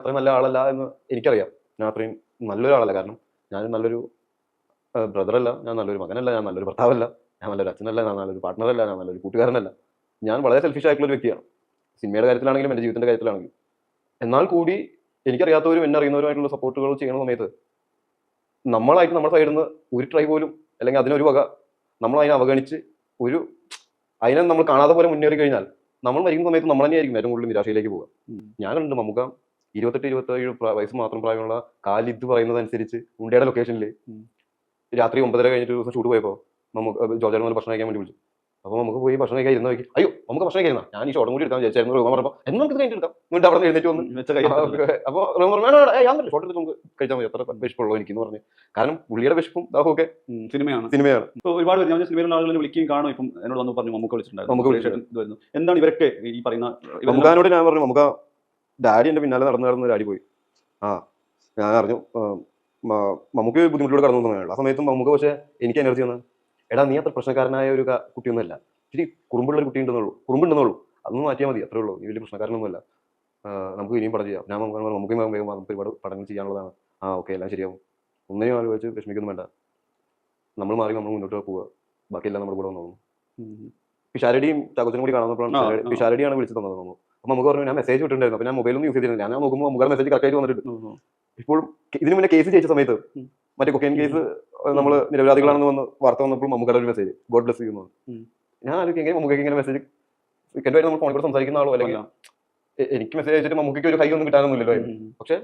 അത്രയും നല്ല ആളല്ല എന്ന് എനിക്കറിയാം. ഞാൻ അത്രയും നല്ലൊരാളല്ല കാരണം ഞാൻ നല്ലൊരു ബ്രദറല്ല ഞാൻ നല്ലൊരു മകനല്ല. ഞാൻ നല്ലൊരു ഭർത്താവല്ല. ഞാൻ നല്ലൊരു അച്ഛനല്ല. ഞാൻ നല്ലൊരു പാർട്ട്ണറല്ല ഞാൻ നല്ലൊരു കൂട്ടുകാരനല്ല. ഞാൻ വളരെ സെൽഫിഷ് ആയിട്ടുള്ള ഒരു വ്യക്തിയാണ്. സിനിമയുടെ കാര്യത്തിലാണെങ്കിലും എന്റെ ജീവിതത്തിന്റെ കാര്യത്തിലാണെങ്കിലും. എന്നാൽ കൂടി എനിക്കറിയാത്തവരും എന്നെ അറിയുന്നവരുമായിട്ടുള്ള സപ്പോർട്ടുകൾ ചെയ്യുന്ന സമയത്ത് നമ്മളായിട്ട് നമ്മുടെ സൈഡിൽ നിന്ന് ഒരു ട്രൈ പോലും അല്ലെങ്കിൽ അതിനൊരു വക നമ്മൾ അതിനെ അവഗണിച്ച് ഒരു അതിനെ നമ്മൾ കാണാതെ പോലെ മുന്നേറി കഴിഞ്ഞാൽ നമ്മൾ മരിക്കുന്ന സമയത്ത് നമ്മൾ തന്നെയായിരിക്കും ഏറ്റവും കൂടുതൽ നിരാശയിലേക്ക് പോകുക ഞാനുണ്ട് ഞാൻ കണ്ടു നമുക്ക് ഇരുപത്തെട്ട് ഇരുപത്തേഴ് വയസ്സ് മാത്രം പ്രായമുള്ള കാലിദ് പറയുന്നതനുസരിച്ച് ഉണ്ടയുടെ ലൊക്കേഷനിൽ. രാത്രി ഒമ്പതര കഴിഞ്ഞിട്ട് ദിവസം ഷൂട്ട് പോയപ്പോൾ നമുക്ക് ജോർജാൻ ഭക്ഷണം കഴിക്കാൻ വേണ്ടി വിളിച്ചു. അപ്പോൾ നമുക്ക് പോയി ഭക്ഷണം കഴിക്കാൻ ഇരുന്ന നോക്കി. അയ്യോ നമുക്ക് ഭക്ഷണം കഴിക്കുന്ന ഞാൻ ഈ ഷോട്ടും കൂടി എടുക്കാൻ വിചാരിച്ചായിരുന്നു റൂമ പറഞ്ഞപ്പോൾ എന്നാൽ നമുക്ക് കഴിഞ്ഞിട്ട് എടുക്കാം? എന്നിട്ട് അവിടെ നിന്ന് എഴുന്നേറ്റ് വന്ന്. അപ്പോൾ റൂമ പറഞ്ഞു ഞാൻ ഷോട്ട് എടുത്ത് നമുക്ക് കഴിച്ചാൽ മതി. അത്ര വിശപ്പുള്ളൂ എനിക്ക് എന്ന് പറഞ്ഞു. കാരണം പുള്ളിയുടെ വിശപ്പും ദാഹമൊക്കെ ഉം, സിനിമയാണ്. സിനിമയാണ്. ഇപ്പോൾ ഒരുപാട് പേര് ഞാൻ സിനിമയിലുള്ള ആളുകൾ വിളിക്കുകയും കാണും. ഇപ്പം എന്നോട് വന്ന് പറഞ്ഞു നമുക്ക് വിളിച്ചിട്ടുണ്ടായിരുന്നു. നമുക്ക് വരുന്നു എന്താണ് ഇവരൊക്കെ ഈ പറയുന്ന നമുക്കാനോട് ഞാൻ പറഞ്ഞു നമുക്ക് ഡാഡി എന്റെ പിന്നാലെ നടന്നു നടന്ന് ഡാഡി പോയി. ആ ഞാൻ അറിഞ്ഞു. മമ്മൂക്ക് നമുക്ക് ബുദ്ധിമുട്ടിലൂടെ കടന്നു തന്നെയാണ് ആ സമയത്തും നമുക്ക് പക്ഷേ എനിക്ക് എനർജി വന്ന എടാ നീ അത്ര പ്രശ്നക്കാരനായ ഒരു കുട്ടിയൊന്നുമല്ല. ഇനി കുറുമ്പുള്ള ഒരു കുട്ടി ഉണ്ടെന്നുള്ളൂ കുറുമ്പുണ്ടെന്നുള്ളൂ. അതൊന്നും മാറ്റിയാൽ മതി. അത്രേ ഉള്ളൂ. നീ വലിയ പ്രശ്നക്കാരനൊന്നുമല്ല. നമുക്ക് ഇനിയും പടം ചെയ്യാം. ഞാൻ നമുക്ക് നമുക്ക് വേഗം നമുക്ക് ഒരുപാട് പടങ്ങൾ ചെയ്യാനുള്ളതാണ്. ആ ഓക്കെ എല്ലാം ശരിയാവും. ഒന്നിനെയും ആലോചിച്ച് വിഷമിക്കൊന്നും വേണ്ട. നമ്മൾ മാറി നമ്മൾ മുന്നോട്ട് പോവുക. ബാക്കിയെല്ലാം നമ്മുടെ കൂടെ വന്നോളും. പിഷാരടിയും ചാക്കോച്ചനും കൂടി കാണുന്നപ്പോഴാണ് പിഷാരടിയാണ് വിളിച്ചു തന്നത് നമുക്ക് അപ്പോൾ നമുക്ക് പറഞ്ഞു ഞാൻ മെസ്സേജ് വിട്ടിട്ടുണ്ടായിരുന്നു അപ്പോൾ ഞാൻ മൊബൈലൊന്നും യൂസ് ചെയ്തിരുന്നില്ല. ഞാൻ നോക്കുമ്പോൾ നമുക്ക് മെസ്സേജ് കറക്റ്റായിട്ട് വന്നിട്ടുണ്ട്. ഇപ്പോഴും ഇതിനു ഇപ്പോൾ ഇതിന് മുന്നേ കേസ് ജയിച്ച സമയത്ത്. മറ്റേ കൊക്കൈൻ കേസ് നമ്മൾ നിരപരാധികളാണെന്ന് വന്ന് വാർത്ത വന്നപ്പോൾ മമ്മൂക്കയുടെ ഒരു മെസ്സേജ് ഗോഡ് ബ്ലസ് ചെയ്യുന്നു ഞാൻ ആലോചിക്കും മമ്മൂക്കയ്ക്ക് ഇങ്ങനെ മെസ്സേജ് സെക്കൻഡായിട്ട് നമ്മൾ ഫോണിൽ കൂടെ സംസാരിക്കുന്ന ആളോ അല്ലെങ്കിൽ എനിക്ക് മെസ്സേജ് അയച്ചിട്ട് മമ്മൂക്കയ്ക്ക് ഒരു കൈ ഒന്നും കിട്ടാനൊന്നുമില്ലല്ലോ. പക്ഷെ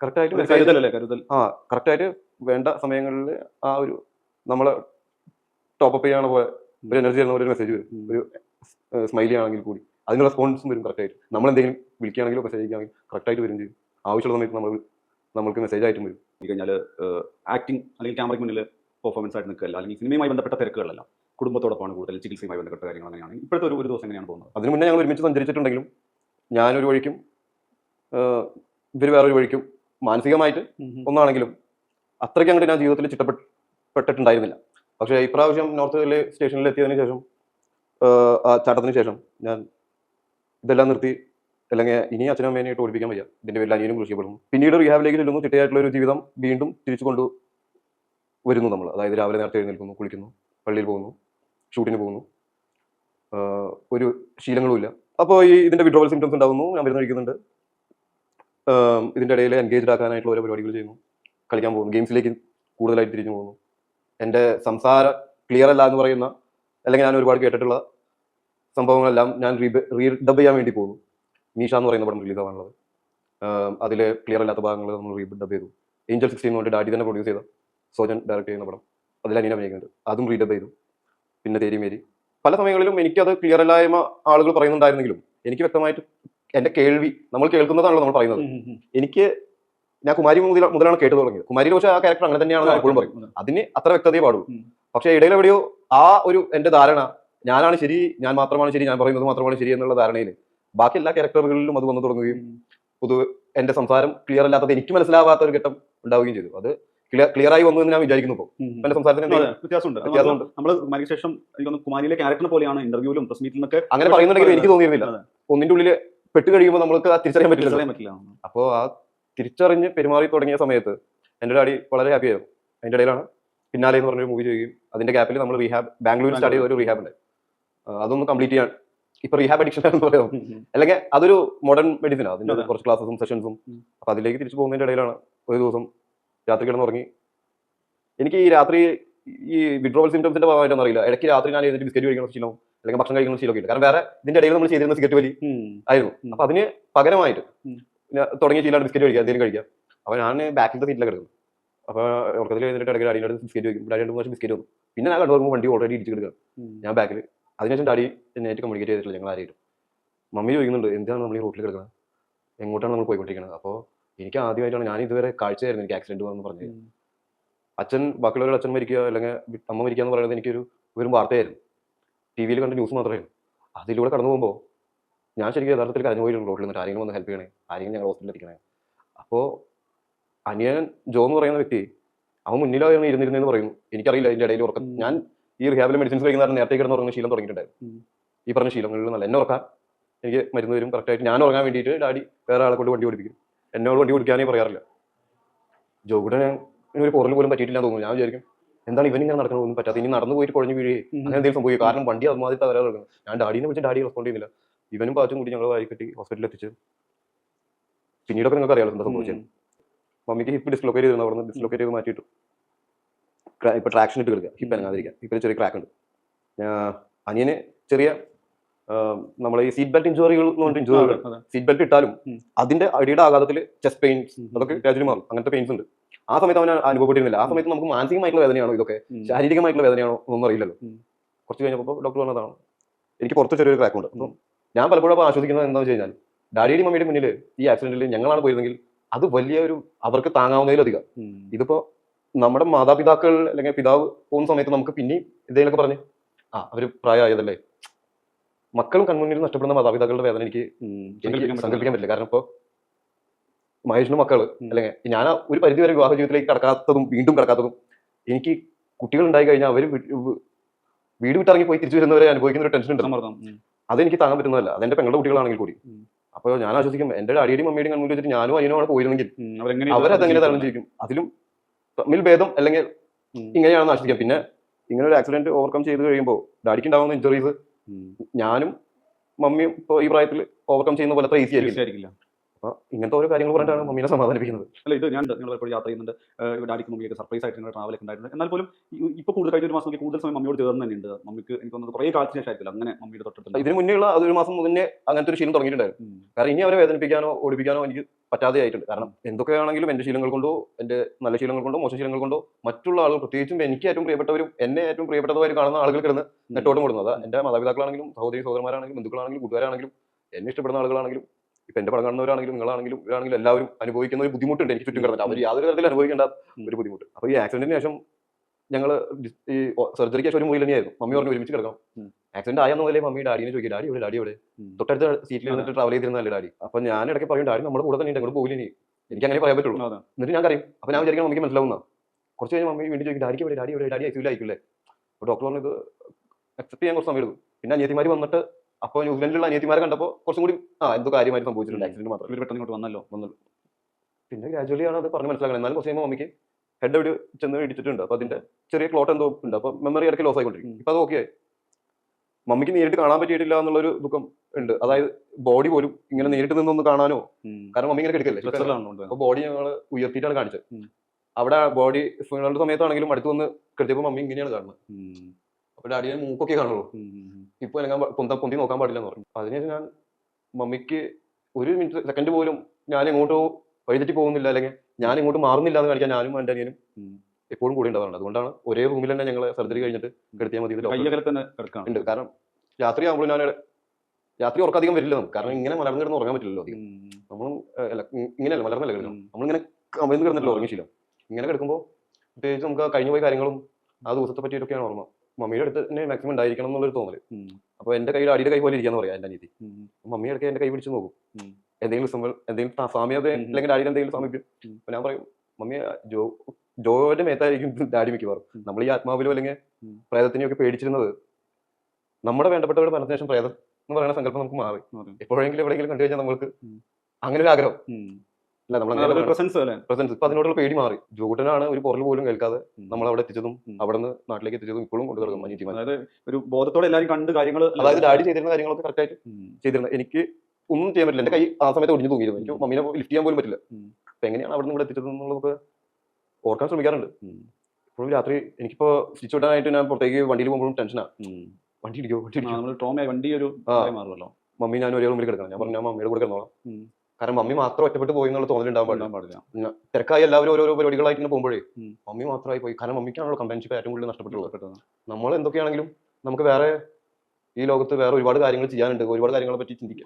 കറക്റ്റായിട്ട് ആയിട്ട് മെസ്സേജ് ആ കറക്റ്റായിട്ട് വേണ്ട സമയങ്ങളിൽ ആ ഒരു നമ്മൾ ടോപ്പ് ചെയ്യണ പോലെ ഒരു എനർജി തരുന്ന പോലെ ഒരു മെസ്സേജ് വരും. ഒരു സ്മൈലി ആണെങ്കിൽ കൂടി. അതിന് റെസ്പോൺസും വരും കറക്റ്റായിട്ട് നമ്മൾ എന്തെങ്കിലും വിളിക്കുകയാണെങ്കിലും മെസ്സേജ് അയക്കുകയാണെങ്കിലും കറക്റ്റായിട്ട് വരും ചെയ്യും. ആവശ്യമുള്ള സമയത്ത് നമ്മൾ നമ്മൾക്ക് മെസ്സേജ് ആയിട്ടും വരും. ഈ കഴിഞ്ഞാൽ ആക്ടിങ് അല്ലെങ്കിൽ ക്യാമറയ്ക്ക് മുന്നിൽ പെർഫോമൻസ് ആയിട്ട് നിൽക്കുകയല്ല അല്ലെങ്കിൽ സിനിമയുമായി ബന്ധപ്പെട്ട തിരക്കുകളല്ല. കുടുംബത്തോടൊപ്പമാണ് കൂടുതൽ ചികിത്സയുമായി ബന്ധപ്പെട്ട കാര്യങ്ങൾ അങ്ങനെയാണ്. ഇപ്പോഴത്തെ ഒരു ഒരു ദിവസം എങ്ങനെയാണ് പോകുന്നത്? അതിന് മുന്നേ ഞങ്ങൾ ഒരുമിച്ച് സഞ്ചരിച്ചിട്ടുണ്ടെങ്കിലും ഞാനൊരു വഴിക്കും ഇവർ വേറൊരു വഴിക്കും മാനസികമായിട്ട് ഒന്നാണെങ്കിലും അത്രയ്ക്ക് അങ്ങോട്ട് ഞാൻ ജീവിതത്തിൽ ചിട്ടപ്പെട്ടിട്ടുണ്ടായിരുന്നില്ല പക്ഷേ ഇപ്രാവശ്യം നോർത്ത് ഡൽഹി സ്റ്റേഷനിൽ എത്തിയതിനു ശേഷം ആ ചാട്ടത്തിന് ശേഷം ഞാൻ ഇതെല്ലാം നിർത്തി അല്ലെങ്കിൽ ഇനി അച്ഛനും അമ്മേനെ ഓടിപ്പിക്കാൻ വയ്യ. ഇതിന്റെ പേരിൽ അനിയനും കൃഷിപ്പെടുന്നു പിന്നീട് റിഹാബിലേക്ക് ചെല്ലുന്നു. ചിട്ടയായിട്ടുള്ള ഒരു ജീവിതം വീണ്ടും തിരിച്ചു കൊണ്ടു വരുന്നു നമ്മൾ അതായത് രാവിലെ നേരത്തെ എഴുന്നേൽക്കുന്നു കുളിക്കുന്നു പള്ളിയിൽ പോകുന്നു ഷൂട്ടിന് പോകുന്നു. ഒരു ശീലങ്ങളും ഇല്ല. അപ്പോൾ ഈ ഇതിന്റെ വിഡ്രോവൽ സിംറ്റംസ് ഉണ്ടാകുന്നു ഞാൻ മരുന്ന് കഴിക്കുന്നുണ്ട് ഇതിന്റെ ഇടയിൽ എൻഗേജ്ഡ് ആക്കാനായിട്ടുള്ള ഓരോ പരിപാടികൾ ചെയ്യുന്നു. കളിക്കാൻ പോകുന്നു. ഗെയിംസിലേക്ക് കൂടുതലായിട്ട് തിരിഞ്ഞു പോകുന്നു. എന്റെ സംസാര ക്ലിയർ അല്ല എന്ന് പറയുന്ന അല്ലെങ്കിൽ ഞാൻ ഒരുപാട് കേട്ടിട്ടുള്ള സംഭവങ്ങളെല്ലാം ഞാൻ റീ റീഡബ് ചെയ്യാൻ വേണ്ടി പോകുന്നു. മീഷ എന്ന് പറയുന്ന പടം റിലീസ് ആവാനുള്ളത്. അതിൽ ക്ലിയർ അല്ലാത്ത ഭാഗങ്ങൾ നമ്മൾ റീഡബ് ചെയ്തു. ഏഞ്ചൽ സിക്സ്റ്റീൻ വേണ്ടി ഡാഡി തന്നെ പ്രൊഡ്യൂസ് ചെയ്ത സോജൻ ഡയറക്ട് ചെയ്യുന്ന പടം. അതിൽ അനിയൻ അഭിനയിക്കുന്നുണ്ട്. അതും റീഡബ് ചെയ്തു. പിന്നെ തേരി മേരി. പല സമയങ്ങളിലും എനിക്കത് ക്ലിയർ അല്ലായ്മ ആളുകൾ പറയുന്നുണ്ടായിരുന്നെങ്കിലും എനിക്ക് വ്യക്തമായിട്ട് എന്റെ കേൾവി നമ്മൾ കേൾക്കുന്നതാണല്ലോ നമ്മൾ പറയുന്നത്. എനിക്ക് ഞാൻ കുമാരി മുതൽ മുതലാണ് കേട്ടു തുടങ്ങിയത്. കുമാരിയിൽ പക്ഷേ ആ ക്യാരക്ടർ അങ്ങനെ തന്നെയാണെന്ന് എപ്പോഴും പറയും. അതിന് അത്ര വ്യക്തതയെ പാടുള്ളൂ. പക്ഷേ ഇടയിൽ എവിടെയോ ആ ഒരു എന്റെ ധാരണ ഞാനാണ് ശരി ഞാൻ മാത്രമാണ് ശരി ഞാൻ പറയുന്നത് മാത്രമാണ് ശരി എന്നുള്ള ധാരണയിൽ. ബാക്കി എല്ലാ ക്യാരക്ടറുകളിലും അത് വന്നു തുടങ്ങുകയും പൊതുവെ എന്റെ സംസാരം ക്ലിയർ അല്ലാത്തത് എനിക്ക് മനസ്സിലാവാത്ത ഒരു ഘട്ടം ഉണ്ടാവുകയും ചെയ്തു. അത് ക്ലിയർ ആയി വന്നു എന്ന് ഞാൻ വിചാരിക്കുന്നു ഇപ്പോൾ എന്റെ സംസാരത്തിന് എന്തെങ്കിലും വ്യത്യാസമുണ്ട്. വ്യത്യാസമുണ്ട്. നമ്മൾ ശേഷം കുമാരിയിലെ ക്യാരക്ടറിനെ പോലെയാണ് പ്രസ് മീറ്റിലൊക്കെ അങ്ങനെ പറയുന്നുണ്ടെങ്കിൽ എനിക്ക് തോന്നിയിരുന്നില്ല. ഒന്നിന്റെ ഉള്ളിൽ പെട്ട് കഴിയുമ്പോൾ നമ്മൾക്ക് തിരിച്ചറിയാൻ പറ്റില്ല. അപ്പോൾ ആ തിരിച്ചറിഞ്ഞ് പെരുമാറി തുടങ്ങിയ സമയത്ത് എന്റെ ഡാഡി വളരെ ഹാപ്പി ആയിരുന്നു. അതിന്റെ ഇടയിലാണ് പിന്നാലെ എന്ന് പറഞ്ഞൊരു മൂവി ചെയ്യുകയും അതിന്റെ ഗ്യാപ്പിൽ നമ്മൾ റീഹാബ് ബാംഗ്ലൂരിൽ സ്റ്റാർട്ട് ചെയ്ത ഒരു റീഹാബ് ഉണ്ട് അതൊന്ന് കംപ്ലീറ്റ് ചെയ്യാൻ ഇപ്പൊ റീഹാബ് അഡിക്ഷൻ എന്ന് പറയാം. അല്ലെങ്കിൽ അതൊരു മോഡേൺ മെഡിസിൻ അതിന്റെ കുറച്ച് ക്ലാസ്സും സെഷൻസും. അപ്പൊ അതിലേക്ക് തിരിച്ചു പോകുന്നതിന്റെ ഇടയിലാണ് ഒരു ദിവസം രാത്രി കിടന്ന് കിടന്നുറങ്ങി. എനിക്ക് ഈ രാത്രി ഈ വിഡ്രോവൽ സിംറ്റംസിന്റെ ഭാഗമായിട്ടൊന്നും അറിയില്ല. ഇടയ്ക്ക് രാത്രി ഞാൻ എഴുതിട്ട് ബിസ്ക്കറ്റ് കഴിക്കുന്ന ശീലവും അല്ലെങ്കിൽ ഭക്ഷണം കഴിക്കുന്ന ശീലമൊക്കെ ഉണ്ട്. കാരണം വേറെ ഇതിന്റെ ഇടയിൽ നമ്മൾ ചെയ്തിരുന്ന സിഗരറ്റ് വലി ആയിരുന്നു. അപ്പൊ അതിന് പകരമായിട്ട് തുടങ്ങിയ ശീലമാണ് ബിസ്ക്കറ്റ് കഴിക്കുക എന്തെങ്കിലും കഴിക്കുക. അപ്പൊ ഞാൻ ബാക്കിലത്തെ സീറ്റിലാണ് കിടക്കുന്നത് അപ്പൊ ഉറക്കത്തിൽ എഴുന്നിട്ട് ഇടയ്ക്ക് അടിയുടെ ബിസ്ക്കറ്റ് ഡാഡി രണ്ട് മൂന്ന് വർഷം ബിസ്ക്കറ്റ് വന്നു പിന്നെ ഞാൻ കണ്ടു വണ്ടി ഓൾറെഡി ഇടിച്ച് കിടക്കുക ഞാൻ ബാക്കിൽ അതിനുശേഷം ഡാഡി നേരിട്ട് കമ്മ്യൂണിക്കേറ്റ് ചെയ്തിട്ടില്ല. ഞങ്ങൾ ആരെയും മമ്മി ചോദിക്കുന്നുണ്ട് എന്താണ് നമ്മൾ ഈ റോട്ടിൽ കിടക്കുന്നത്? എങ്ങോട്ടാണ് നമ്മൾ പോയിക്കൊണ്ടിരിക്കുന്നത് അപ്പോൾ എനിക്ക് ആദ്യമായിട്ടാണ് ഞാൻ ഇതുവരെ കാഴ്ചയായിരുന്നു എനിക്ക് ആക്സിഡന്റ് വന്നു പറഞ്ഞത്. അച്ഛൻ ബാക്കിയുള്ളവരുടെ അച്ഛൻ മരിക്കുക അല്ലെങ്കിൽ അമ്മ മരിക്കുക എന്ന് പറയുന്നത് എനിക്കൊരു വെറും വാർത്തയായിരുന്നു. ടി വിയിൽ കണ്ട ന്യൂസ് മാത്രമേ അതിലൂടെ കടന്നു പോകുമ്പോൾ ഞാൻ ശരിക്കും യഥാർത്ഥത്തിൽ കരഞ്ഞു പോയിട്ടുണ്ട് റോഡിൽ നിന്നിട്ട് ആരെങ്കിലും വന്ന് ഹെൽപ്പ് ചെയ്യണേ? ആരെങ്കിലും ഞങ്ങൾ ഹോസ്പിറ്റലിൽ എത്തിക്കണേ? അപ്പോൾ അനിയൻ ജോ എന്ന് പറയുന്ന വ്യക്തി അവൻ മുന്നിലായിരുന്നു ഇരുന്നിരുന്നെന്ന് പറയുന്നു എനിക്കറിയില്ല അതിന്റെ ഇടയിൽ ഉറക്കം. ഞാൻ ഈ റിഹാബിലെ മെഡിസിൻസ് കഴിക്കുന്ന നേരത്തെ കിടന്ന് ഉറങ്ങുന്ന ശീലം. തുടങ്ങിയിട്ടുണ്ടായിരുന്നു. ഈ പറഞ്ഞ ശീലങ്ങളിൽ നല്ല എന്നെ ഉറക്കാൻ എനിക്ക് മരുന്ന് വരും കറക്റ്റായിട്ട് ഞാൻ ഉറങ്ങാൻ വേണ്ടിയിട്ട് ഡാഡി വേറെ ആളെ കൊണ്ട് വണ്ടി ഓടിപ്പിക്കും. എന്നോട് വണ്ടി ഓടിക്കാനേ പറയാറില്ല. ജോഗുടനെ ഒരു പുറൽ പോലും പറ്റിയിട്ടില്ല തോന്നുന്നു. ഞാൻ വിചാരിക്കും എന്താണ് ഇവൻ ഇങ്ങനെ നടക്കുന്നത്? ഒന്നും പറ്റാത്ത. ഇനി നടന്നു പോയിട്ട് കുഴഞ്ഞു വീഴേ. അങ്ങനെ എന്തെങ്കിലും സംഭവിക്കും കാരണം വണ്ടി അതുമാതിരി തകരാറ് ഞാൻ ഡാഡിനെ വിളിച്ച് ഡാഡി റെസ്പോണ്ട് ചെയ്യുന്നില്ല. ഇവനും പാച്ചും കൂടി ഞങ്ങൾ വായി കെട്ടി ഹോസ്പിറ്റലിൽ എത്തിച്ച് പിന്നീടൊക്കെ നിങ്ങൾക്ക് അറിയാലോ എന്താ സംഭവിച്ചത് മമ്മിക്ക് ഹിപ്പ് ഡിസ്ലോക്കേറ്റ് ചെയ്തിരുന്നു. അവിടെ നിന്ന് ഡിസ്ലോക്കേറ്റ് ചെയ്ത് മാറ്റിയിട്ടു. ക്രാ- ഇപ്പൊ ട്രാക്ഷൻ ഇട്ട് കിടക്കുക ഹിപ്പ് അനങ്ങാതിരിക്കുക ഹിപ്പിൽ ചെറിയ ക്രാക്ക് ഉണ്ട്. അനിയന് ചെറിയ നമ്മൾ ഈ സീറ്റ് ബെൽറ്റ് ഇഞ്ചുറികൾ എന്ന് പറഞ്ഞിട്ട് ഇഞ്ചുറികൾ സീറ്റ് ബെൽറ്റ് ഇട്ടാലും അതിന്റെ അടിയുടെ ആഘാതത്തിൽ ചെസ്റ്റ് പെയിൻസ്. അതൊക്കെ രാജ്യം മാറും. അങ്ങനത്തെ പെയിൻസ് ഉണ്ട്. ആ സമയത്ത് അവൻ അനുഭവപ്പെട്ടിരുന്നില്ല. ആ സമയത്ത് നമുക്ക് മാനസികമായിട്ടുള്ള വേദനയാണോ ഇതൊക്കെ? ശാരീരികമായിട്ടുള്ള വേദനയാണോ ഒന്നും അറിയില്ലല്ലോ. കുറച്ച് കഴിഞ്ഞപ്പോൾ ഡോക്ടർ പറഞ്ഞതാണ് എനിക്ക് പുറത്ത് ചെറിയൊരു ക്രാക്ക് ഉണ്ട്. അപ്പം ഞാൻ പലപ്പോഴും ആശ്വസിക്കുന്നത് എന്താണെന്ന് വെച്ച് കഴിഞ്ഞാൽ ഡാഡിയുടെയും മമ്മിയുടെ മുന്നിൽ ഈ ആക്സിഡന്റിൽ ഞങ്ങളാണ് പോയിരുന്നെങ്കിൽ അത് വലിയ ഒരു അവർക്ക് താങ്ങാവുന്നതിലധികം. ഇതിപ്പോ നമ്മുടെ മാതാപിതാക്കൾ അല്ലെങ്കിൽ പിതാവ് പോകുന്ന സമയത്ത് നമുക്ക് പിന്നെയും എന്തെങ്കിലുമൊക്കെ പറഞ്ഞു ആ അവർ പ്രായമായതല്ലേ മക്കളും കൺമുന്നിൽ നഷ്ടപ്പെടുന്ന മാതാപിതാക്കളുടെ വേദന എനിക്ക്. സങ്കല്പിക്കാൻ പറ്റില്ല. കാരണം ഇപ്പൊ മഹേഷിന് മക്കൾ അല്ലെങ്കിൽ ഞാൻ ഒരു പരിധി വരെ വിവാഹ ജീവിതത്തിലേക്ക് കടക്കാത്തതും വീണ്ടും കടക്കാത്തതും എനിക്ക് കുട്ടികൾ ഉണ്ടായി കഴിഞ്ഞാൽ വി- വീട് വിട്ടിറങ്ങി പോയി തിരിച്ചു വരുന്നവരെ അനുഭവിക്കുന്ന ഒരു ടെൻഷൻ ഉണ്ട്. അതെനിക്ക് താങ്ങാൻ പറ്റുന്നതല്ല അതെന്റെ പെങ്ങളുടെ കുട്ടികളാണെങ്കിൽ കൂടി. അപ്പോൾ ഞാൻ ആശ്വസിക്കും എന്റെ അടിയടി മമ്മിയുടെയും കൺമുന്നിൽ വെച്ചിട്ട് ഞാനും അതിനോട് പോയിരുന്നെങ്കിൽ. അവരെങ്ങനെ അവരതെങ്ങനെ തരണം ചെയ്യും അതിലും തമ്മിൽ ഭേദം അല്ലെങ്കിൽ ഇങ്ങനെയാണ് ഇങ്ങനെയാണെന്ന് ആശ്വസിക്കാം പിന്നെ ഇങ്ങനെ ഒരു ആക്സിഡന്റ് ഓവർകം ചെയ്ത് കഴിയുമ്പോൾ ഡാഡിക്ക് ഉണ്ടാവുന്ന ഇഞ്ചുറീസ് ഞാനും മമ്മിയും ഇപ്പോൾ ഈ പ്രായത്തിൽ ഓവർകം ചെയ്യുന്ന പോലെ അത്ര ഈസി ആയിരിക്കും തീർച്ചയായിരിക്കില്ല അപ്പൊ ഇങ്ങനത്തെ ഓരോ കാര്യങ്ങൾ പറഞ്ഞിട്ടാണ് മമ്മീനെ സമാധാനിപ്പിക്കുന്നത്. അല്ല ഇത് ഞാൻ നിങ്ങൾ എപ്പോഴും യാത്ര ചെയ്യുന്നുണ്ട്. ഇവിടെ ഡാഡിക്ക് മമ്മിയൊക്കെ സർപ്രൈസ് ആയിട്ട് നിങ്ങൾ ട്രാവലൊക്കെ ഉണ്ടായിരുന്നു എന്നാൽ പോലും ഇപ്പോൾ കൂടുതൽ കഴിഞ്ഞ ഒരു മാസം കൂടുതൽ സമയം മമ്മിയോട് ചേർന്ന് തന്നെയുണ്ട്. മമ്മിക്ക് എനിക്ക് തോന്നുന്നത് കുറേ കാലത്തിന് ശേഷം ആയിരിക്കില്ല അങ്ങനെ മമ്മിയുടെ തൊട്ടടുത്ത് ഇതിന് മുന്നേ ഉള്ള ഒരു മാസം മുന്നേ അങ്ങനത്തെ ഒരു ശീലം തുടങ്ങിയിട്ടുണ്ടായിരുന്നു. കാരണം ഇനി അവരെ വേദനിപ്പിക്കാനോ ഓടിപ്പിക്കാനോ എനിക്ക് പറ്റാതെ ആയിട്ടുണ്ട്. കാരണം എന്തൊക്കെയാണെങ്കിലും എന്റെ ശീലങ്ങൾ കൊണ്ടോ എന്റെ നല്ല ശീലങ്ങൾ കൊണ്ടോ മോശം ശീലങ്ങൾ കൊണ്ടോ മറ്റുള്ള ആളുകൾ പ്രത്യേകിച്ചും എനിക്ക് ഏറ്റവും പ്രിയപ്പെട്ടവരും എന്നെ ഏറ്റവും പ്രിയപ്പെട്ടതായി കാണുന്ന ആളുകൾ കിടന്ന് നെട്ടോട്ടം കൊടുക്കുന്നത് എന്റെ മാതാപിതാക്കളാണെങ്കിലും സഹോദരി സഹോദരന്മാരാണെങ്കിലും ബന്ധുക്കളാണെങ്കിലും കൂട്ടുകാരാണെങ്കിലും എന്നെ ഇഷ്ടപ്പെടുന്ന ആളുകളാണെങ്കിലും ഇപ്പൊ എന്റെ പടം കാണുന്നവരാണെങ്കിലും നിങ്ങളാണെങ്കിലും ഇവരാണെങ്കിലും എല്ലാവരും അനുഭവിക്കുന്ന ഒരു ബുദ്ധിമുട്ടുണ്ട് എനിക്ക് ചുറ്റും കിടന്നിട്ട്. അവർ യാതൊരു തരത്തിൽ അനുഭവിക്കേണ്ട ഒരു ബുദ്ധിമുട്ട്. അപ്പൊ ഈ ആക്സിഡന്റിന് ശേഷം ഞങ്ങൾ ഈ സർജറിക്ക് ശേഷം ഒരു മുറിയിൽ തന്നെയായിരുന്നു. മമ്മി പറഞ്ഞു ഒരുമിച്ച് കിടക്കാം ഉം. ആക്സിഡന്റ് ആയെന്ന മുതലേ മമ്മി ഡാഡിനെ ചോദിക്കും ഡാഡി ഇവിടെ ഡാഡി എവിടെ? ഉം. തൊട്ടടുത്ത സീറ്റിൽ ഇരുന്നിട്ട് ട്രാവൽ ചെയ്തിരുന്നല്ലേ ഡാഡി? അപ്പൊ ഞാൻ ഇടയ്ക്ക് പറയും ഡാഡി നമ്മുടെ കൂടെ തന്നെ ഉണ്ട് അങ്ങോട്ട് പോകില്ല ഇനി. എനിക്ക് അങ്ങനെ പറയാൻ പറ്റുള്ളൂ. എന്നിട്ട് ഞാൻ പറയും അപ്പൊ ഞാൻ വിചാരിക്കണം മമ്മിക്ക് മനസ്സിലാവുന്ന. കുറച്ച് കഴിഞ്ഞ് മമ്മി വീണ്ടും ചോദിക്കും ഡാഡിക്ക് ഇവിടെ ഡാഡി ഇവിടെ ഡാഡി ഐസിയിൽ ആയിക്കില്ലേ അപ്പൊ ഡോക്ടർ പറഞ്ഞു ഇത് അക്സെപ്റ്റ് ചെയ്യാൻ കുറച്ച് സമയം എടുക്കും. പിന്നെ അനിയത്തിമാർ വന്നിട്ട് അപ്പോൾ ന്യൂസിലൻഡിലുള്ള അനിയത്തിമാരെ കണ്ടപ്പോൾ കുറച്ചും കൂടി ആ എന്തോ കാര്യമായിട്ട് സംഭവിച്ചിട്ടുണ്ട്. ആക്സിഡന്റ് മാത്രം. ഇവർ പെട്ടെന്ന് ഇങ്ങോട്ട് വന്നല്ലോ പിന്നെ ഗ്രാജുവലി ആണ് അത് പറഞ്ഞ് മനസ്സിലാക്കണം എന്നാലും കുറച്ച് കഴിയുമ്പോൾ മമ്മിക്ക് ഹെഡ് എവിടെ ചെന്ന് ഇടിച്ചിട്ടുണ്ട്. അപ്പൊ അതിന്റെ ചെറിയ ക്ലോട്ട് എന്തോ ഉണ്ട്. അപ്പൊ മെമ്മറി ഇടയ്ക്ക് ലോസ് ആയിക്കൊണ്ടിരിക്കും. ഇപ്പൊ അത് ഓക്കെ മമ്മിക്ക് നേരിട്ട് കാണാൻ പറ്റിയിട്ടില്ല എന്നുള്ളൊരു ദുഃഖം ഉണ്ട്. അതായത് ബോഡി പോലും ഇങ്ങനെ നേരിട്ട് നിന്നൊന്ന് കാണാനോ? കാരണം മമ്മി ഇങ്ങനെ കിടക്കല്ലേ? അപ്പോൾ അപ്പൊ ബോഡി ഞങ്ങൾ ഉയർത്തിയിട്ടാണ് കാണിച്ചത്. അവിടെ ബോഡി ഫുണറൽ സമയത്താണെങ്കിലും അടുത്ത് വന്ന് കിടത്തിയപ്പോൾ മമ്മി ഇങ്ങനെയാണ് കാണുന്നത്. ഡാഡിയെ മൂക്കൊക്കെ കാണുള്ളൂ. ഇപ്പൊ എനിക്ക് പൊന്ത പൊന്തി നോക്കാൻ പാടില്ല എന്ന് പറഞ്ഞു. അതിനുശേഷം ഞാൻ മമ്മിക്ക് ഒരു മിനിറ്റ് സെക്കൻഡ് പോലും ഞാൻ എങ്ങോട്ടോ വഴിതെറ്റി പോകുന്നില്ല അല്ലെങ്കിൽ ഞാൻ ഇങ്ങോട്ട് മാറുന്നില്ല എന്ന് കാണിക്കാൻ ഞാനും എന്റെ അനിയനും എപ്പോഴും കൂടി ഉണ്ടാവാറുണ്ട്. അതുകൊണ്ടാണ് ഒരേ റൂമിൽ തന്നെ ഞങ്ങൾ സർജറി കഴിഞ്ഞിട്ട് കിടത്തിയാൽ മതി ഉണ്ട്. കാരണം രാത്രി ആകുമ്പോൾ ഞാൻ രാത്രി ഉറക്കാധികം വരില്ല നമുക്ക്. കാരണം ഇങ്ങനെ മലർന്ന് കിടന്ന് ഉറങ്ങാൻ പറ്റില്ലല്ലോ അധികം. നമ്മളും ഇങ്ങനെയല്ല മലർന്നല്ല കിടക്കണം. നമ്മളിങ്ങനെ അമ്മയിൽ നിന്ന് ഉറങ്ങി ഉറങ്ങിയില്ല ഇങ്ങനെ കിടക്കുമ്പോൾ പ്രത്യേകിച്ച് നമുക്ക് കഴിഞ്ഞു പോയ കാര്യങ്ങളും ആ ദിവസത്തെ പറ്റിയിട്ടൊക്കെയാണ് ഓർമ്മ. മമ്മിയുടെ അടുത്ത് തന്നെ മാക്സിമം ഉണ്ടായിരിക്കണം എന്നുള്ളൊരു തോന്നൽ. അപ്പൊ എന്റെ കയ്യിൽ അടിയുടെ കൈ പോലെ ഇരിക്കാന്ന് പറയാം എന്റെ അനിയത്തി. മമ്മി അടുത്ത് എന്റെ കൈ പിടിച്ച് നോക്കും. എന്തെങ്കിലും സിമ്പിൾ എന്തെങ്കിലും സാമ്യത അല്ലെങ്കിൽ ഡാഡിയുടെ എന്തെങ്കിലും സാമീപ്യം. അപ്പൊ ഞാൻ പറയും മമ്മി ജോ ജോയുടെ മേത്തായിരിക്കും ഡാഡി മിക്കവാറും. നമ്മൾ ഈ ആത്മാവിലോ അല്ലെങ്കിൽ ഉം. പ്രേതത്തിനെയോ ഒക്കെ പേടിച്ചിരുന്നത് നമ്മുടെ വേണ്ടപ്പെട്ടവരുടെ മരണത്തിന് ശേഷം പ്രേതം എന്ന് പറയുന്ന സങ്കല്പം നമുക്ക് മാറി. എപ്പോഴെങ്കിലും എവിടെയെങ്കിലും കണ്ടു കഴിഞ്ഞാൽ നമ്മൾക്ക് അങ്ങനെ ഒരു ആഗ്രഹം. അല്ല നമ്മൾ പ്രസൻസ് ഇപ്പൊ അതിനോടുള്ള പേടി മാറി. ജോട്ടനാണ് ഒരു പുറൽ പോലും കേൾക്കാതെ നമ്മൾ അവിടെ എത്തിച്ചതും. അവിടെ നിന്ന് നാട്ടിലേക്ക് എത്തിച്ചതും ഇപ്പോഴും കൊണ്ടു അനിയത്തിമാർ അതായത് ഒരു ബോധത്തോടെ എല്ലാവരും കണ്ട് കാര്യങ്ങൾ അതായത് ഡാഡി ചെയ്തിരുന്ന കാര്യങ്ങളൊക്കെ കറക്റ്റ് ആയിട്ട് ചെയ്തിരുന്നത് എനിക്ക് ഒന്നും ചെയ്യാൻ പറ്റില്ല. എന്റെ കൈ ആ സമയത്ത് ഒടിഞ്ഞു തൂങ്ങിയിരുന്നു. എനിക്ക് മമ്മീനെ ലിഫ്റ്റ് ചെയ്യാൻ പോലും പറ്റില്ല. അപ്പൊ എങ്ങനെയാണ് അവിടെ നിന്ന് ഇവിടെ എത്തിച്ചത് എന്നുള്ളതൊക്കെ ഓർക്കാൻ ശ്രമിക്കാറുണ്ട്. ഇപ്പോഴും രാത്രി എനിക്കിപ്പോ സ്റ്റിച്ച് വിടാനായിട്ട് ഞാൻ പുറത്തേക്ക് വണ്ടിയിൽ പോകുമ്പോഴും ടെൻഷനാണ് വണ്ടി ഇടിക്കോ? വണ്ടി ഇടിക്കോ? ട്രോമയായി വണ്ടി ഒരു. മാറുമല്ലോ. മമ്മി ഞാൻ ഒരേ റൂമിൽ കിടക്കണം. ഞാൻ പറഞ്ഞു ഞാൻ മമ്മിയുടെ കൂടെ കിടന്നോളാം. കാരണം മമ്മി മാത്രം ഒറ്റപ്പെട്ട് പോയി എന്നുള്ള തോന്നൽ ഉണ്ടാവാൻ പാടില്ല. തിരക്കായി എല്ലാവരും ഓരോ പരിപാടികളായിട്ട് പോകുമ്പോഴേ. മമ്മി മാത്രമായി പോയി. കാരണം മമ്മിക്കാണല്ലോ കമ്പാൻഷിപ്പ് ഏറ്റവും കൂടുതൽ നഷ്ടപ്പെട്ടുള്ളത് നമ്മൾ എന്തൊക്കെയാണെങ്കിലും നമുക്ക് വേറെ ഈ ലോകത്ത് വേറെ ഒരുപാട് കാര്യങ്ങൾ ചെയ്യാനുണ്ട്. ഒരുപാട് കാര്യങ്ങളെ പറ്റി ചിന്തിക്കും.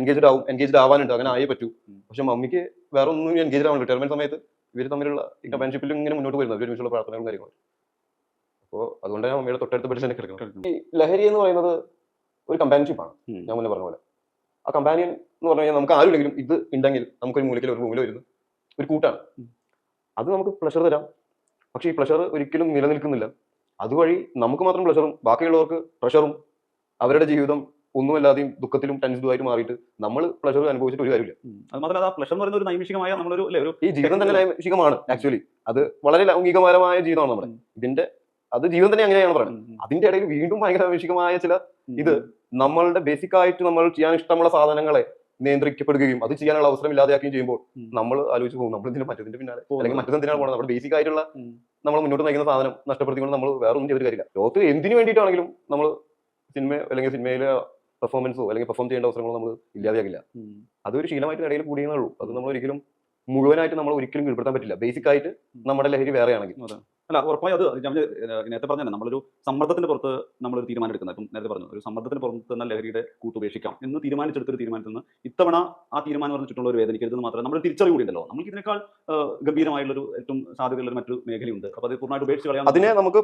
എൻഗേജ്ഡ് ആവും. എൻഗേജ്ഡ് ആവാനുണ്ട്. അങ്ങനെ ആയേ പറ്റൂ. പക്ഷെ മമ്മിക്ക് വേറെ ഒന്നും എൻഗേജ്ഡ് ആവാൻ റിട്ടയർമെന്റ് സമയത്ത് ഇവർ തമ്മിലുള്ള ഈ കമ്പാൻഷിപ്പിലും ഇങ്ങനെ മുന്നോട്ട് വരുന്നത് ഇവർ ഒരുമിച്ചുള്ള പ്രാർത്ഥനകളും കാര്യങ്ങളും. അപ്പോൾ അതുകൊണ്ടാണ് മമ്മിയുടെ തൊട്ടടുത്ത് പഠിച്ചു തന്നെ കിടക്കുന്നത്. ഈ ലഹരി എന്ന് പറയുന്നത് ഒരു കമ്പാൻഷിപ്പാണ്. ഞാൻ മുന്നേ പറഞ്ഞ പോലെ. ആ കമ്പാനിയൻ എന്ന് പറഞ്ഞു കഴിഞ്ഞാൽ നമുക്ക് ആരുമില്ലെങ്കിലും ഇത് ഉണ്ടെങ്കിൽ നമുക്കൊരു മൂലയ്ക്കൽ ഒരു റൂമിലോ ഇരുന്ന് ഒരു കൂട്ടാണ്. അത് നമുക്ക് പ്ലഷർ തരാം. പക്ഷേ ഈ പ്ലഷർ ഒരിക്കലും നിലനിൽക്കുന്നില്ല. അതുവഴി നമുക്ക് മാത്രം പ്ലഷറും ബാക്കിയുള്ളവർക്ക് പ്രഷറും അവരുടെ ജീവിതം ഒന്നുമല്ലാതെയും ദുഃഖത്തിലും ടെൻഷനുമായിട്ട് മാറിയിട്ട് നമ്മൾ പ്ലഷർ അനുഭവിച്ചിട്ട് ഒരു കാര്യമില്ല അത് മാത്രമല്ല ആ പ്ലഷർ എന്ന് പറയുന്ന ഒരു നൈമിഷികമായ നമ്മളൊരു ഒരു ഈ ജീവിതം തന്നെ നൈമിഷികമാണ് ആക്ച്വലി അത് വളരെ ലൗകികപരമായ ജീവിതമാണ് നമ്മുടെ. ഇതിന്റെ അത് ജീവൻ തന്നെ അങ്ങനെയാണ് പറയുന്നത്. അതിന്റെ ഇടയിൽ വീണ്ടും ഭയങ്കര ലൗകികമായ ചില ഇത് നമ്മളുടെ ബേസിക് ആയിട്ട് നമ്മൾ ചെയ്യാൻ ഇഷ്ടമുള്ള സാധനങ്ങളെ നിയന്ത്രിക്കപ്പെടുകയും അത് ചെയ്യാനുള്ള അവസരം ഇല്ലാതെയാക്കുകയും ചെയ്യുമ്പോൾ നമ്മൾ ആലോചിച്ച് പോകും നമ്മൾ ഇതിന്റെ മറ്റതിന്റെ പിന്നാലെ. അല്ലെങ്കിൽ മറ്റെന്തിനാണ് പോകുന്നത് നമ്മുടെ ബേസിക് ആയിട്ടുള്ള നമ്മൾ മുന്നോട്ട് നയിക്കുന്ന സാധനം നഷ്ടപ്പെടുത്തിക്കൊണ്ട് നമ്മൾ വേറെ ഒന്നും ചെയ്തിട്ട് കാര്യമില്ല. ലോകത്ത് എന്തിനു വേണ്ടിയിട്ടാണെങ്കിലും നമ്മൾ സിനിമ അല്ലെങ്കിൽ സിനിമയിലെ പെർഫോമൻസോ അല്ലെങ്കിൽ പെർഫോം ചെയ്യേണ്ട അവസരങ്ങളോ നമ്മൾ ഇല്ലാതെയാകില്ല. അതൊരു ശീലമായിട്ട് ഇടയിൽ കൂടിയേ ഉള്ളൂ. അത് നമ്മൾ ഒരിക്കലും മുഴുവനായിട്ട് നമ്മൾ ഒരിക്കലും കീഴ്പ്പെടുത്താൻ പറ്റില്ല. ബേസിക് ആയിട്ട് നമ്മുടെ ലഹരി വേറെ ആണെങ്കിൽ അല്ല ഉറപ്പായി അത് ഞാൻ നേരത്തെ പറഞ്ഞ നമ്മളൊരു സമ്മർദ്ദത്തിന്റെ പുറത്ത് ഒരു തീരുമാനം എടുക്കുന്നത് ഇപ്പം നേരത്തെ പറഞ്ഞു ഒരു സമ്മർദ്ദത്തിന് പുറത്ത് തന്നെ ലഹരിയുടെ കൂട്ടുപേക്ഷിക്കാം എന്ന് തീരുമാനിച്ചെടുത്തൊരു തീരുമാനത്തിൽ നിന്ന് ഇത്തവണ ആ തീരുമാനം പറഞ്ഞ ഒരു വേദനിക്കരുതെന്ന് മാത്രമേ നമ്മൾ തിരിച്ചറിവ് കൂടിയുണ്ടല്ലോ. നമുക്ക് ഇതിനേക്കാൾ ഗംഭീരമായിട്ടുള്ള ഒരു ഏറ്റവും സാധ്യതയുള്ള മറ്റൊരു മേഖലയുണ്ട്. അപ്പോൾ അത് പൂർണമായിട്ട് ഉപേക്ഷിച്ച് കളയാം അതിനെ നമുക്ക്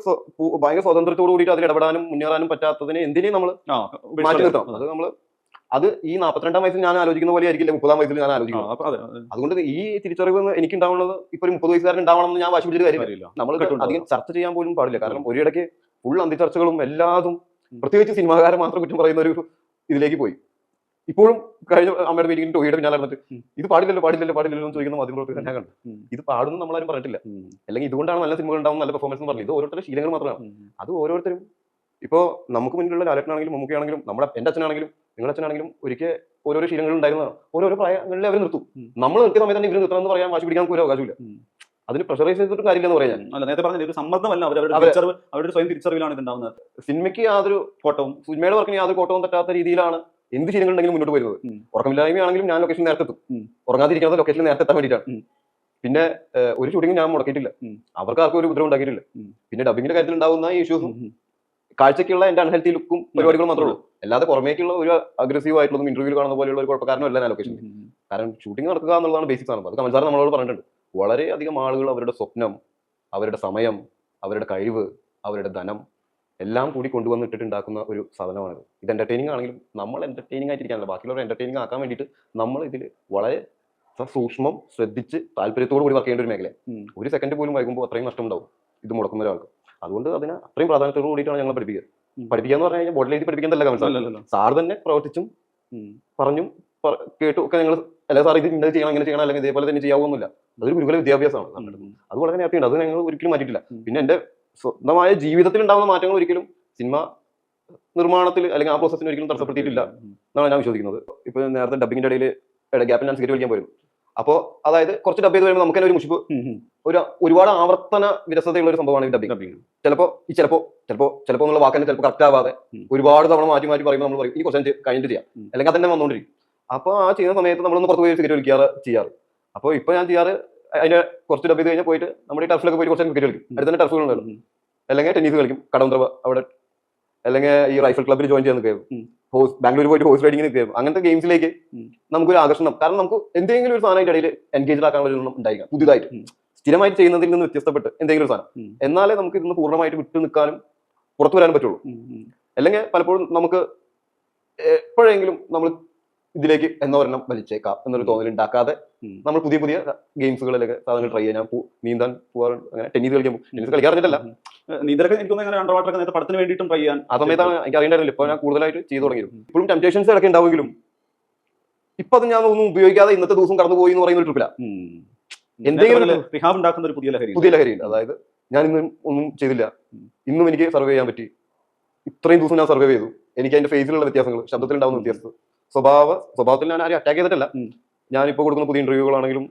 ഭയങ്കര സ്വാതന്ത്ര്യത്തോടു കൂടിയിട്ട് അതിൽ ഇടപെടാനും മുന്നേറാനും പറ്റാത്തതിനെ എന്തിനേയും നമ്മൾ ആ, മാറ്റി. അത് നമ്മൾ അത് ഈ നാൽപ്പത്തിരണ്ടാം വയസ്സിൽ ഞാൻ ആലോചിക്കുന്ന പോലെ ആയിരിക്കില്ല മുപ്പതാം വയസ്സിൽ ഞാൻ ആലോചിക്കുന്നത്. അതുകൊണ്ട് ഈ തിരിച്ചറിവ് എനിക്ക് ഉണ്ടാവുന്നത് ഇപ്പൊ ഒരു മുപ്പത് വയസ്സുകാരൻ ഉണ്ടാവണം എന്ന് ഞാൻ വാശി പിടിച്ചിട്ട് കാര്യമില്ല. നമ്മൾ. അധികം ചർച്ച ചെയ്യാൻ പോലും പാടില്ല. കാരണം ഒരിടയ്ക്ക് ഫുൾ അന്തിച്ചർച്ചകളും എല്ലാതും പ്രത്യേകിച്ച് സിനിമാകാരൻ മാത്രം കുറ്റം പറയുന്ന ഒരു ഇതിലേക്ക് പോയി. ഇപ്പോഴും കഴിഞ്ഞ അമ്മയുടെ മീറ്റിംഗിൽ ടോയിയുടെ പിന്നാലെ നടന്നിട്ട് ഇത് പാടില്ലല്ലോ പാടില്ലല്ലോ പാടില്ലല്ലോ എന്ന് ചോദിക്കുന്ന മാധ്യമപ്രവർത്തകർ ഞാൻ കണ്ടു. ഇത് പാടുന്നു നമ്മളാരും പറഞ്ഞിട്ടില്ല. അല്ലെങ്കിൽ ഇതുകൊണ്ടാണ് നല്ല സിനിമകൾ ഉണ്ടാവും നല്ല പെർഫോമൻസ് എന്ന് പറഞ്ഞത്. ഇത് ഓരോരുത്തരുടെ ശീലങ്ങൾ മാത്രമാണ്. അത് ഓരോരുത്തരും. ഇപ്പോൾ നമുക്ക് മുന്നിലുള്ള ലാലട്ടനാണെങ്കിലും മമ്മൂക്കയാണെങ്കിലും നമ്മുടെ എന്റെ അച്ഛനാണെങ്കിലും നിങ്ങളുടെ അച്ഛനാണെങ്കിലും ഒരിക്കൽ ഓരോരോ ശീലങ്ങൾ ഉണ്ടായിരുന്നതാണ് ഓരോരോ പ്രായങ്ങളിൽ അവർ നിർത്തും. നമ്മൾ നിർത്തിയ സമയത്ത് തന്നെ ഇവർ നിർത്തണമെന്ന് പറയാൻ വാശി പിടിക്കാൻ ഒരു അവകാശമില്ല. അതിന് പ്രഷറൈസ് ചെയ്തിട്ട് കാര്യമില്ലെന്ന് പറയാൻ അല്ല നേരത്തെ പറഞ്ഞ ഒരു സമ്മർദ്ദമല്ല. അവരുടെ അവര്- അവരുടെ സ്വയം തിരിച്ചറിവിലാണ് ഇത് ഉണ്ടാവുന്നത്. സിനിമയ്ക്ക് യാതൊരു കോട്ടവും സിനിമയുടെ വർക്കിന് യാതൊരു കോട്ടവും തട്ടാത്ത രീതിയിലാണ് എന്ത് ശീലങ്ങൾ ഉണ്ടെങ്കിലും മുന്നോട്ട് വരുന്നത്. ഉറക്കമില്ലായ്മയാണെങ്കിലും ഞാൻ ലൊക്കേഷൻ നേരത്തെ എത്തും. ഉറങ്ങാതിരിക്കുന്നത് ലൊക്കേഷനിൽ നേരത്തെ എത്താൻ വേണ്ടിയിട്ടാണ്. പിന്നെ ഒരു ഷൂട്ടിംഗ് ഞാൻ മുടക്കിയിട്ടില്ല. അവർക്ക് ആർക്കും ഒരു ഉപദ്രവം ഉണ്ടാക്കിയിട്ടില്ല. പിന്നെ ഡബിങ്ങിന്റെ കാര്യത്തിൽ ഉണ്ടാവുന്ന ഇഷ്യൂസും. കാഴ്ചയ്ക്കുള്ള എന്റെ അൺഹെൽത്തി ലുക്കും പരിപാടികളും മാത്രമേ ഉള്ളൂ. അല്ലാതെ പുറമേക്കുള്ള ഒരു അഗ്രസീവ് ആയിട്ടുള്ളതും ഇന്റർവ്യൂ കാണുന്ന പോലെയുള്ള ഒരു കുഴപ്പക്കാരനും അല്ല ഞാൻ ലൊക്കേഷൻ കാരണം ഷൂട്ടിംഗ് നടക്കുക എന്നുള്ളതാണ് ബേസിക് സാധനം. അത് കമൽസാർ നമ്മളോട് പറഞ്ഞിട്ടുണ്ട്. വളരെയധികം ആളുകൾ അവരുടെ സ്വപ്നം അവരുടെ സമയം അവരുടെ കഴിവ് അവരുടെ ധനം എല്ലാം കൂടി കൊണ്ടുവന്ന് ഇട്ടിട്ടുണ്ടാക്കുന്ന ഒരു സാധനമാണിത്. ഇത് എന്റർടൈനിങ് ആണെങ്കിലും നമ്മൾ എന്റർടൈനിങ് ആയിട്ടിരിക്കാനല്ല. ബാക്കിയുള്ളവർ എന്റർടൈനിങ് ആക്കാൻ വേണ്ടിയിട്ട് നമ്മൾ ഇതിൽ വളരെ സൂക്ഷ്മം ശ്രദ്ധിച്ച് താല്പര്യത്തോടു കൂടി വർക്ക് ചെയ്യേണ്ട ഒരു മേഖല ഒരു സെക്കൻഡ് പോലും വൈകുമ്പോൾ അത്രയും നഷ്ടം ഉണ്ടാവും ഇത് മുടക്കുന്ന ഒരാൾക്ക്. അതുകൊണ്ട് അതിന് അത്രയും പ്രാധാന്യത്തോട് കൂടിയിട്ടാണ് ഞങ്ങൾ പഠിപ്പിക്കുക. പഠിപ്പിക്കുക എന്ന് പറഞ്ഞു കഴിഞ്ഞാൽ ബോർഡിൽ എഴുതി പഠിപ്പിക്കുന്നതല്ല അല്ലല്ലല്ല. സാർ തന്നെ പ്രവർത്തിച്ചും. പറഞ്ഞും കേട്ടു ഒക്കെ ഞങ്ങൾ അല്ല സാർ ഇത് ഇന്നത് ചെയ്യണം ഇങ്ങനെ ചെയ്യണം അല്ലെങ്കിൽ ഇതേപോലെ തന്നെ ചെയ്യാവുന്നില്ല അതൊരു ഗുരുകുല വിദ്യാഭ്യാസമാണ്. അത് വളരെ നേരത്തെയുണ്ട് അത് ഞങ്ങൾ ഒരിക്കലും മാറ്റിയിട്ടില്ല. പിന്നെ എന്റെ സ്വന്തമായ ജീവിതത്തിൽ ഉണ്ടാകുന്ന മാറ്റങ്ങൾ ഒരിക്കലും സിനിമ നിർമ്മാണത്തിൽ അല്ലെങ്കിൽ ആ പ്രോസസ്സിന് ഒരിക്കലും തടസ്സപ്പെടുത്തിയിട്ടില്ല എന്നാണ് ഞാൻ വിശ്വസിക്കുന്നത്. ഇപ്പൊ നേരത്തെ ഡബിങ്ങിന്റെ ഇടയിൽ ഗ്യാപ്പിൽ ഞാൻ സിഗരറ്റ് വലിക്കാൻ പോയിരുന്നു. അപ്പോൾ അതായത് കുറച്ച് ഡബ് ചെയ്ത് വരുമ്പോൾ നമുക്ക് തന്നെ ഒരു മുഷിപ്പ്. ഒരു ഒരുപാട് ആവർത്തന വിരസതയുള്ള ഒരു സംഭവമാണ് ഈ ഡബിങ്. ചിലപ്പോ ഈ ചിലപ്പോ ചിലപ്പോ ചിലപ്പോ എന്നുള്ള വാക്കന്നെ ചിലപ്പോൾ കറക്റ്റ് ആവാതെ ഒരുപാട് തവണ മാറ്റി മാറ്റി പറയുമ്പോൾ നമ്മൾ പറയും ഈ കുറച്ച് കഴിഞ്ഞിട്ട് ചെയ്യാം. അല്ലെങ്കിൽ അതന്നെ വന്നുകൊണ്ടിരിക്കും അപ്പൊ ആ ചെയ്യുന്ന സമയത്ത് നമ്മളൊന്ന് പുറത്ത് പോയി സിഗരറ്റ് വിളിക്കാറ് ചെയ്യാറ്. അപ്പോൾ ഇപ്പൊ ഞാൻ ചെയ്യാറ് അതിന്റെ കുറച്ച് ഡബ് ചെയ്ത് കഴിഞ്ഞാൽ പോയിട്ട് നമ്മുടെ ടർഫിലൊക്കെ പോയിട്ട് കുറച്ച് ക്രിക്കറ്റ് കളിക്കും. അടുത്ത തന്നെ ടർഫുകൾ അല്ലെങ്കിൽ ടെന്നീസ് കളിക്കും കടവന്ത്ര അവിടെ അല്ലെങ്കിൽ ഈ റൈഫിൾ ക്ലബ്ബിൽ ജോയിൻ ചെയ്യാൻ നിൽക്കുകയും. ഹോസ് ബാംഗ്ലൂർ പോയിട്ട് ഹോഴ്സ് റൈഡിംഗ് നിൽക്കുകയും അങ്ങനത്തെ ഗെയിംസിലേക്ക്. നമുക്കൊരു ആകർഷണം കാരണം നമുക്ക് എന്തെങ്കിലും ഒരു സാധനം അതിന്റെ ഇടയിൽ എൻഗേജ് ആക്കാനുള്ള ഒരു ഉണ്ടായിരിക്കാം പുതിയതായിട്ട്. സ്ഥിരമായിട്ട് ചെയ്യുന്നതിൽ നിന്ന് വ്യത്യസ്തപ്പെട്ട് എന്തെങ്കിലും ഒരു സാധനം എന്നാലേ നമുക്ക് ഇതിന്ന് പൂർണമായിട്ട് വിട്ടു നിൽക്കാനും പുറത്തു വരാനും പറ്റുള്ളൂ. അല്ലെങ്കിൽ പലപ്പോഴും നമുക്ക് എപ്പോഴെങ്കിലും നമ്മൾ ഇതിലേക്ക് എന്നൊരെണ്ണം വലിച്ചേക്കാം എന്നൊരു തോന്നൽ ഉണ്ടാക്കാതെ നമ്മൾ പുതിയ പുതിയ ഗെയിംസുകളിലൊക്കെ സാധനങ്ങൾ ട്രൈ ചെയ്യാൻ നീന്താൻ പോകാറുണ്ട് അങ്ങനെ ടെന്നീസ് കളിക്കാൻ പോകും ടെന്നീസ് കളിക്കാറില്ല നീന്തലൊക്കെ എനിക്ക് അങ്ങനെ അണ്ടർ വാട്ടർ നേരത്തെ പടത്തിന് വേണ്ടിയിട്ടും ട്രൈ ചെയ്യാൻ ആ സമയത്താണ് എനിക്ക് അറിയേണ്ടതില്ല ഇപ്പൊ ഞാൻ കൂടുതലായിട്ട് ചെയ്തു തുടങ്ങിയിരുന്നു ഇപ്പോഴും ടെംപ്റ്റേഷൻസ് ഇടയ്ക്ക് ഉണ്ടാവുമെങ്കിലും ഇപ്പൊ അത് ഞാൻ ഒന്നും ഉപയോഗിക്കാതെ ഇന്നത്തെ ദിവസം കടന്നു പോയി എന്ന് പറയുന്ന ഒരു ട്രിപ്പില എന്തെങ്കിലും റിഹാബ് ഉണ്ടാക്കുന്ന ഒരു പുതിയ ലഹരി പുതിയ ലഹരിയില്ല അതായത് ഞാൻ ഇന്ന് ഒന്നും ചെയ്തില്ല. ഇന്നും എനിക്ക് സർവേ ചെയ്യാൻ പറ്റി. ഇത്രയും ദിവസം ഞാൻ സർവേ ചെയ്തു. എനിക്ക് അതിന്റെ ഫേസിലുള്ള വ്യത്യാസങ്ങൾ ശബ്ദത്തിൽ ഉണ്ടാവുന്ന വ്യത്യാസം സ്വഭാവ സ്വഭാവത്തിൽ ഞാൻ ആരും അറ്റാക്ക് ചെയ്തിട്ടില്ല. ഞാനിപ്പോൾ കൊടുക്കുന്ന പുതിയ ഇന്റർവ്യൂകളാണെങ്കിലും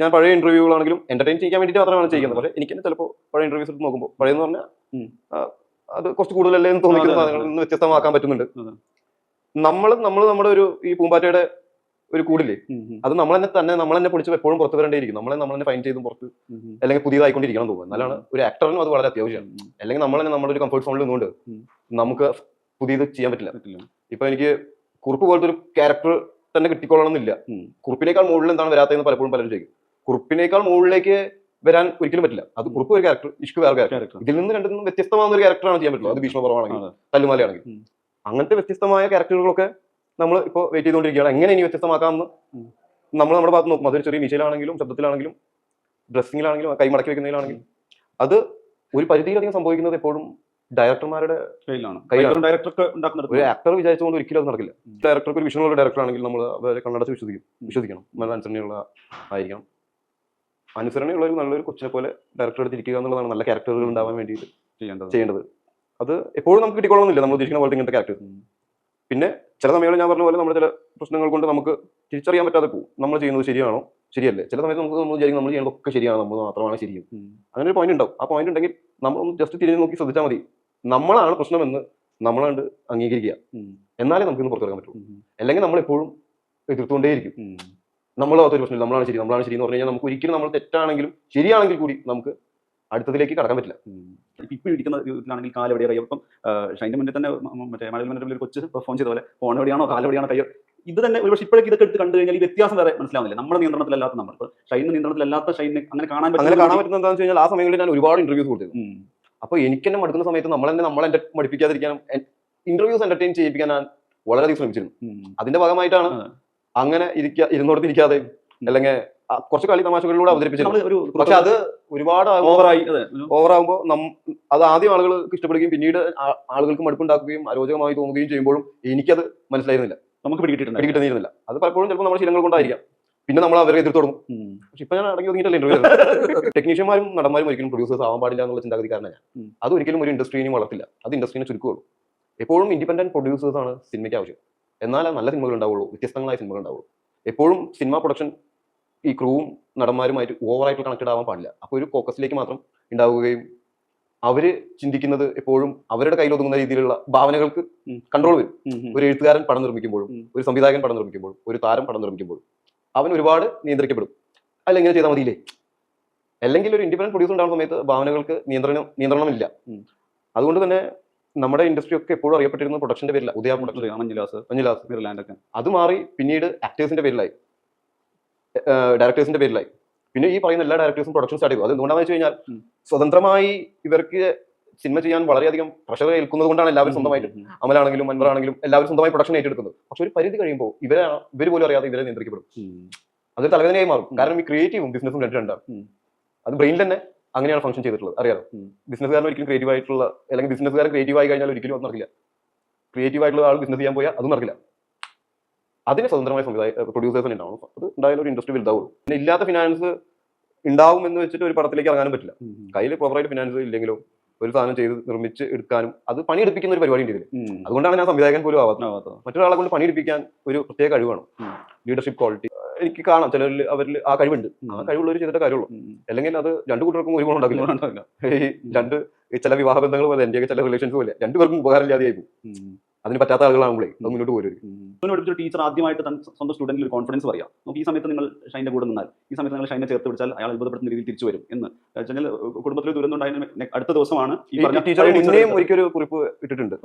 ഞാൻ പഴയ ഇന്റർവ്യൂകളാണെങ്കിലും എന്റർടൈൻ ചെയ്യാൻ വേണ്ടിയിട്ട് മാത്രമാണ് ചെയ്യുന്നത്. പക്ഷേ എനിക്ക് തന്നെ ചിലപ്പോൾ പഴയ ഇന്റർവ്യൂസ് എടുത്ത് നോക്കുമ്പോൾ പഴയെന്ന് പറഞ്ഞാൽ അത് കുറച്ച് കൂടുതലല്ലേ എന്ന് തോന്നിക്കുന്ന സാധനങ്ങളിൽ നിന്ന് വ്യത്യസ്തമാക്കാൻ പറ്റുന്നുണ്ട്. നമ്മൾ നമ്മൾ നമ്മുടെ ഒരു ഈ പൂമ്പാറ്റയുടെ ഒരു കൂടില്ലേ. അത് നമ്മൾ തന്നെ തന്നെ നമ്മൾ തന്നെ പൊളിച്ച് എപ്പോഴും പുറത്ത് വരേണ്ടിയിരിക്കും. നമ്മളെ നമ്മൾ തന്നെ ഫൈൻ ചെയ്തും പുറത്ത്. അല്ലെങ്കിൽ പുതിയതായിക്കൊണ്ടിരിക്കണം തോന്നുന്നു. എന്നാലാണ് ഒരു ആക്ടറിനും അത് വളരെ അത്യാവശ്യമാണ് അല്ലെങ്കിൽ നമ്മൾ തന്നെ നമ്മുടെ ഒരു കംഫർട്ട് സോണിൽ നിന്നുകൊണ്ട് നമുക്ക് പുതിയത് ചെയ്യാൻ പറ്റില്ല. ഇപ്പൊ എനിക്ക് കുറുപ്പ് പോലത്തെ ഒരു ക്യാരക്ടർ തന്നെ കിട്ടിക്കൊള്ളണം എന്നില്ല കുറുപ്പിനേക്കാൾ മുകളിൽ എന്താണ് വരാത്തതെന്ന് പലപ്പോഴും പലരും ചോദിക്കും. കുറുപ്പിനേക്കാൾ മുകളിലേക്ക് വരാൻ ഒരിക്കലും പറ്റില്ല. അത് കുറുപ്പ് ഒരു ക്യാരക്ടർ ഇഷ്കു വേറെ ക്യാരക്ടർ ഇതിൽ നിന്ന് രണ്ടും വ്യത്യസ്തമാകുന്ന ഒരു ക്യാരക്ടറാണ് ചെയ്യാൻ പറ്റുള്ളൂ. അത് ഭീഷ്മപുറമാണെങ്കിൽ. തല്ലുമാലയാണെങ്കിൽ. അങ്ങനത്തെ വ്യത്യസ്തമായ ക്യാരക്ടറുകളൊക്കെ നമ്മൾ ഇപ്പോൾ വെയിറ്റ് ചെയ്തുകൊണ്ടിരിക്കുകയാണ്. എങ്ങനെ ഇനി വ്യത്യസ്തമാക്കാമെന്ന് നമ്മൾ നമ്മുടെ ഭാഗത്ത് നോക്കും. അതൊരു ചെറിയ മീശയിലാണെങ്കിലും ശബ്ദത്തിലാണെങ്കിലും ഡ്രസ്സിങ്ങിലാണെങ്കിലും കൈ മടക്കി വെക്കുന്നതിലാണെങ്കിലും അത് ഒരു പരിധിയിലധികം സംഭവിക്കുന്നത് എപ്പോഴും ഡയറക്ടർമാരുടെ കയ്യിലാണ്. ഡയറക്ടർക്ക് ഒരു ആക്ടർ വിചാരിച്ചുകൊണ്ട് ഒരിക്കലും അത് നടക്കില്ല. ഡയറക്ടർക്ക് ഒരു വിഷനുള്ള ഡയറക്ടർ ആണെങ്കിൽ നമ്മൾ അവരെ കണ്ണടച്ച് വിശ്വസിക്കും വിശ്വസിക്കണം. നല്ല അനുസരണയുള്ള ആയിരിക്കണം. അനുസരണയുള്ള ഒരു നല്ലൊരു കൊച്ചിനെ പോലെ ഡയറക്ടർ എടുത്തിരിക്കുക എന്നുള്ളതാണ് നല്ല ക്യാരക്ടറുകൾ ഉണ്ടാവാൻ വേണ്ടി ചെയ്യേണ്ടത്. ചെയ്യേണ്ടത്. അത് എപ്പോഴും നമുക്ക് കിട്ടിക്കൊള്ളണമെന്നില്ല. നമ്മൾ ഉദ്ദേശിക്കുന്ന പോലെ ഇങ്ങനത്തെ ക്യാരക്ടർ പിന്നെ ചില സമയങ്ങളിൽ ഞാൻ പറഞ്ഞ പോലെ നമ്മുടെ ചില പ്രശ്നങ്ങൾ കൊണ്ട് നമുക്ക് തിരിച്ചറിയാൻ പറ്റാതെ പോകും. നമ്മൾ ചെയ്യുന്നത് ശരിയാണോ? ശരിയല്ലേ? ചില സമയത്ത് നമുക്ക് നമ്മൾ വിചാരിക്കും നമ്മൾ ചെയ്യുന്നതൊക്കെ ശരിയാണ് നമ്മൾ മാത്രമാണ് ശരിയും. അങ്ങനെ ഒരു പോയിന്റ് ഉണ്ടാവും. ആ പോയിന്റ് ഉണ്ടെങ്കിൽ നമ്മൾ ഒന്ന് ജസ്റ്റ് തിരിഞ്ഞ് നോക്കി ശ്രദ്ധിച്ചാൽ മതി. നമ്മളാണ് പ്രശ്നമെന്ന് നമ്മളാണ്ട് അംഗീകരിക്കുക. എന്നാലേ നമുക്ക് ഇന്ന് പുറത്തിറങ്ങാൻ പറ്റുള്ളൂ അല്ലെങ്കിൽ നമ്മൾ എപ്പോഴും എതിർത്തുകൊണ്ടേയിരിക്കും ഒരു പ്രശ്നമില്ല നമ്മളാണ് ശരി നമ്മളാണ് ശരി എന്ന് പറഞ്ഞു കഴിഞ്ഞാൽ നമുക്ക് ഒരിക്കലും നമ്മൾ തെറ്റാണെങ്കിലും ശരിയാണെങ്കിൽ കൂടി നമുക്ക് അടുത്തതിലേക്ക് കടക്കാൻ പറ്റില്ല. ഇപ്പൊ ഇരിക്കുന്ന ജീവിതത്തിലാണെങ്കിൽ കാലെവിടെയോ കയ്യോ? ഇപ്പം ഷൈന്റെ മുന്നിൽ തന്നെ മറ്റേ മഴവിൽ മുന്നിൽ ഒരു കൊച്ച് പെർഫോം ചെയ്ത പോലെ ഫോൺ എവിടെയാണോ കാലെവിടെയാണോ കയ്യോ ഇത് തന്നെ ഒരു ഒരുപക്ഷെ ഇപ്പോഴേക്ക് ഇതൊക്കെ എടുത്ത് കണ്ടു കഴിഞ്ഞാൽ ഈ വ്യത്യാസം വരെ മനസ്സിലാവുന്നില്ല. നമ്മുടെ നിയന്ത്രണത്തിലല്ലാത്ത നമ്മൾ. ഷൈൻ നിയന്ത്രണത്തിലല്ലാത്ത ഷൈനെ അങ്ങനെ കാണാൻ പറ്റുന്ന കാണാൻ പറ്റുന്ന എന്താണെന്ന് വെച്ച് കഴിഞ്ഞാൽ ആ സമയങ്ങളിൽ ഞാൻ ഒരുപാട് ഇന്റർവ്യൂസ് കൊടുത്തിരുന്നു. ഉം. അപ്പോൾ എനിക്ക് തന്നെ മടുക്കുന്ന സമയത്ത് നമ്മൾ തന്നെ നമ്മളെ മടുപ്പിക്കാതിരിക്കാനും ഇന്റർവ്യൂസ് എന്റർടൈൻ ചെയ്യിപ്പിക്കാൻ ഞാൻ വളരെയധികം ശ്രമിച്ചിരുന്നു. അതിന്റെ ഭാഗമായിട്ടാണ് അങ്ങനെ ഇരിക്കുക ഇരുന്നോടത്ത് ഇരിക്കാതെ അല്ലെങ്കിൽ കുറച്ച് കളി തമാശകളിലൂടെ അവതരിപ്പിച്ചത് നമ്മൾ പക്ഷെ അത് ഒരുപാട് ഓവറായി ഓവറാകുമ്പോൾ അത്. ആദ്യം ആളുകൾക്ക് ഇഷ്ടപ്പെടുകയും പിന്നീട് ആളുകൾക്ക് മടുപ്പുണ്ടാക്കുകയും അരോചകമായി തോന്നുകയും ചെയ്യുമ്പോഴും എനിക്കത് മനസ്സിലായിരുന്നില്ല. നമുക്ക് പിടികിട്ടുന്നിരുന്നില്ല. അത് പലപ്പോഴും ചിലപ്പോൾ നമ്മുടെ ശീലങ്ങൾ കൊണ്ടായിരിക്കാം. പിന്നെ നമ്മൾ അവരെ എതിർത്ത് തുടങ്ങും. പക്ഷെ ഇപ്പൊ ഞാൻ അടങ്ങി ഒതുങ്ങിയിട്ടല്ലേ ഇന്റർവ്യൂ ടെക്നീഷ്യന്മാരും നടന്മാരും ഒരിക്കലും പ്രൊഡ്യൂസേഴ്സ് ആവാൻ പാടില്ല എന്നുള്ള ചിന്താഗതിക്കാരനാണ് ഞാൻ. അത് ഒരിക്കലും ഒരു ഇൻഡസ്ട്രീനെ വളർത്തില്ല. അത് ഇൻഡസ്ട്രീനെ ചുരുക്കുകയുള്ളൂ എപ്പോഴും ഇൻഡിപെൻഡന്റ് പ്രൊഡ്യൂസേഴ്സ് ആണ് സിനിമയ്ക്ക് ആവശ്യം. എന്നാലേ നല്ല സിനിമകൾ ഉണ്ടാവുള്ളൂ. വ്യത്യസ്തങ്ങളായ സിനിമകൾ ഉണ്ടാവുള്ളൂ. എപ്പോഴും സിനിമ പ്രൊഡക്ഷൻ ഈ ക്രൂവും നടന്മാരുമായിട്ട് ഓവറായിട്ട് കണക്റ്റഡ് ആവാൻ പാടില്ല. അപ്പോൾ ഒരു ഫോക്കസിലേക്ക് മാത്രം ഉണ്ടാവുകയും അവർ ചിന്തിക്കുന്നത് എപ്പോഴും അവരുടെ കയ്യിലൊതുങ്ങുന്ന രീതിയിലുള്ള ഭാവനകൾക്ക്. കൺട്രോൾ വരും. ഒരു എഴുത്തുകാരൻ പടം നിർമ്മിക്കുമ്പോഴും ഒരു സംവിധായകൻ പടം നിർമ്മിക്കുമ്പോഴും ഒരു താരം പടം നിർമ്മിക്കുമ്പോഴും. അവൻ ഒരുപാട് നിയന്ത്രിക്കപ്പെടും. അല്ല ഇങ്ങനെ ചെയ്താൽ മതിയില്ലേ? അല്ലെങ്കിൽ ഒരു ഇൻഡിപെൻഡന്റ് പ്രൊഡ്യൂസർ ഉണ്ടാകുന്ന സമയത്ത് ഭാവനകൾക്ക് നിയന്ത്രണം നിയന്ത്രണമില്ല. അതുകൊണ്ട് തന്നെ നമ്മുടെ ഇൻഡസ്ട്രി ഒക്കെ എപ്പോഴും അറിയപ്പെട്ടിരുന്ന പ്രൊഡക്ഷന്റെ പേരില്ല ഉദയ പ്രൊഡക്ഷൻ മഞ്ജുലാസ് മഞ്ജുലാസ് ലാൻഡ് ഒക്കെ. അത് മാറി പിന്നീട് ആക്ടേഴ്സിന്റെ പേരിലായി. ഡയറക്ടേഴ്സിന്റെ പേരിലായി. പിന്നെ ഈ പറയുന്ന എല്ലാ ഡയറക്ടേഴ്സും പ്രൊഡക്ഷൻ സ്റ്റാർട്ട് ചെയ്തു. അത് എന്തുകൊണ്ടാണെന്ന് വെച്ച് കഴിഞ്ഞാൽ സ്വതന്ത്രമായി ഇവർക്ക് സിനിമ ചെയ്യാൻ വളരെയധികം പ്രഷർ ഏൽക്കുന്നത് കൊണ്ടാണ് എല്ലാവരും സ്വന്തമായിട്ട്. അമലാണെങ്കിലും അൻവറാണെങ്കിലും എല്ലാവരും സ്വന്തമായി പ്രൊഡക്ഷൻ ഏറ്റെടുക്കുന്നത്. പക്ഷെ ഒരു പരിധി കഴിയുമ്പോൾ ഇവരെ ഇവർ പോലും അറിയാതെ ഇവരെ നിയന്ത്രിക്കപ്പെടും. അത് തലവേദനയായി മാറും. കാരണം ഈ ക്രിയേറ്റീവും ബിസിനസ്സും രണ്ട് രണ്ടാണ്. അത് ബ്രെയിനിൽ തന്നെ അങ്ങനെയാണ് ഫംഗ്ഷൻ ചെയ്തിട്ടുള്ളത്. അറിയാലോ. ബിസിനസ്സുകാരൻ ഒരിക്കലും ക്രിയേറ്റീവ് ആയിട്ടുള്ള അല്ലെങ്കിൽ ബിസിനസ്സുകാരൻ ക്രിയേറ്റീവ് ആയി കഴിഞ്ഞാൽ ഒരിക്കലും അത് നടക്കില്ല ക്രിയേറ്റീവ് ആയിട്ടുള്ള ആൾ ബിസിനസ് ചെയ്യാൻ പോയാൽ അതും നടക്കില്ല അതിന് സ്വതന്ത്രമായ സംവിധായ പ്രൊഡ്യൂസേഴ്സിന് ഉണ്ടാവും അത് ഉണ്ടായാലും ഒരു ഇൻഡസ്ട്രി വലുതാവുള്ളൂ. പിന്നെ ഇല്ലാത്ത ഫിനാൻസ് ഉണ്ടാവും എന്ന് വെച്ചിട്ട് ഒരു പടത്തിലേക്ക് ഇറങ്ങാനും പറ്റില്ല. കയ്യിൽ പ്രോപ്പറായിട്ട് ഫിനാൻസ് ഇല്ലെങ്കിലും ഒരു സാധനം ചെയ്ത് നിർമ്മിച്ച് എടുക്കാനും അത് പണിയെടുപ്പിക്കുന്ന ഒരു പരിപാടി ഉണ്ട് ഇതിൽ അതുകൊണ്ടാണ് ഞാൻ സംവിധായകൻ പോലും ആവാത്തത്. മറ്റൊരാളെ കൊണ്ട് പണിയെടുപ്പിക്കാൻ ഒരു പ്രത്യേക കഴിവാണ്. ലീഡർഷിപ്പ് ക്വാളിറ്റി എനിക്ക് കാണാം ചിലരിൽ അവരിൽ ആ കഴിവുണ്ട്. ആ. കഴിവുള്ളവർ ചെയ്തിട്ട് കാര്യമുള്ളൂ. അല്ലെങ്കിൽ അത് രണ്ടു കൂട്ടർക്കും ഒരു ഗുണമുണ്ടാക്കില്ല ഈ രണ്ട് ചില വിവാഹ ബന്ധങ്ങൾ പോലെ എന്റെയൊക്കെ ചില റിലേഷൻസ് പോലെ രണ്ടുപേർക്കും ഉപകാരം ഇല്ലാതെയായി പോകും. അതിന് പറ്റാത്ത ആളുകളാകുമ്പോഴേ അത് മുന്നോട്ട് പോരും പഠിപ്പിച്ച ടീച്ചർ ആദ്യമായിട്ട് തൻ സ്വന്തം സ്റ്റുഡന്റിൽ ഒരു കോൺഫിഡൻസ് പറയാം. നമുക്ക് ഈ സമയത്ത് നിങ്ങൾ ഷൈന്റെ കൂടെ നിന്നാൽ ഈ സമയത്ത് നിങ്ങൾ ഷൈനെ ചേർത്ത് പിടിച്ചാൽ അയാൾ അത്ഭുതപ്പെടുന്ന രീതിയിൽ തിരിച്ചു വരും എന്ന്. വെച്ചാൽ കുടുംബത്തിൽ ദുരന്തം ഉണ്ടായതിന് അടുത്ത ദിവസമാണ് ഈ പറഞ്ഞ ടീച്ചർ ഇന്നേയും മുന്നേയും ടീച്ചർ ഒരിക്കലും കുറിപ്പ് ഇട്ടിട്ടുണ്ട്.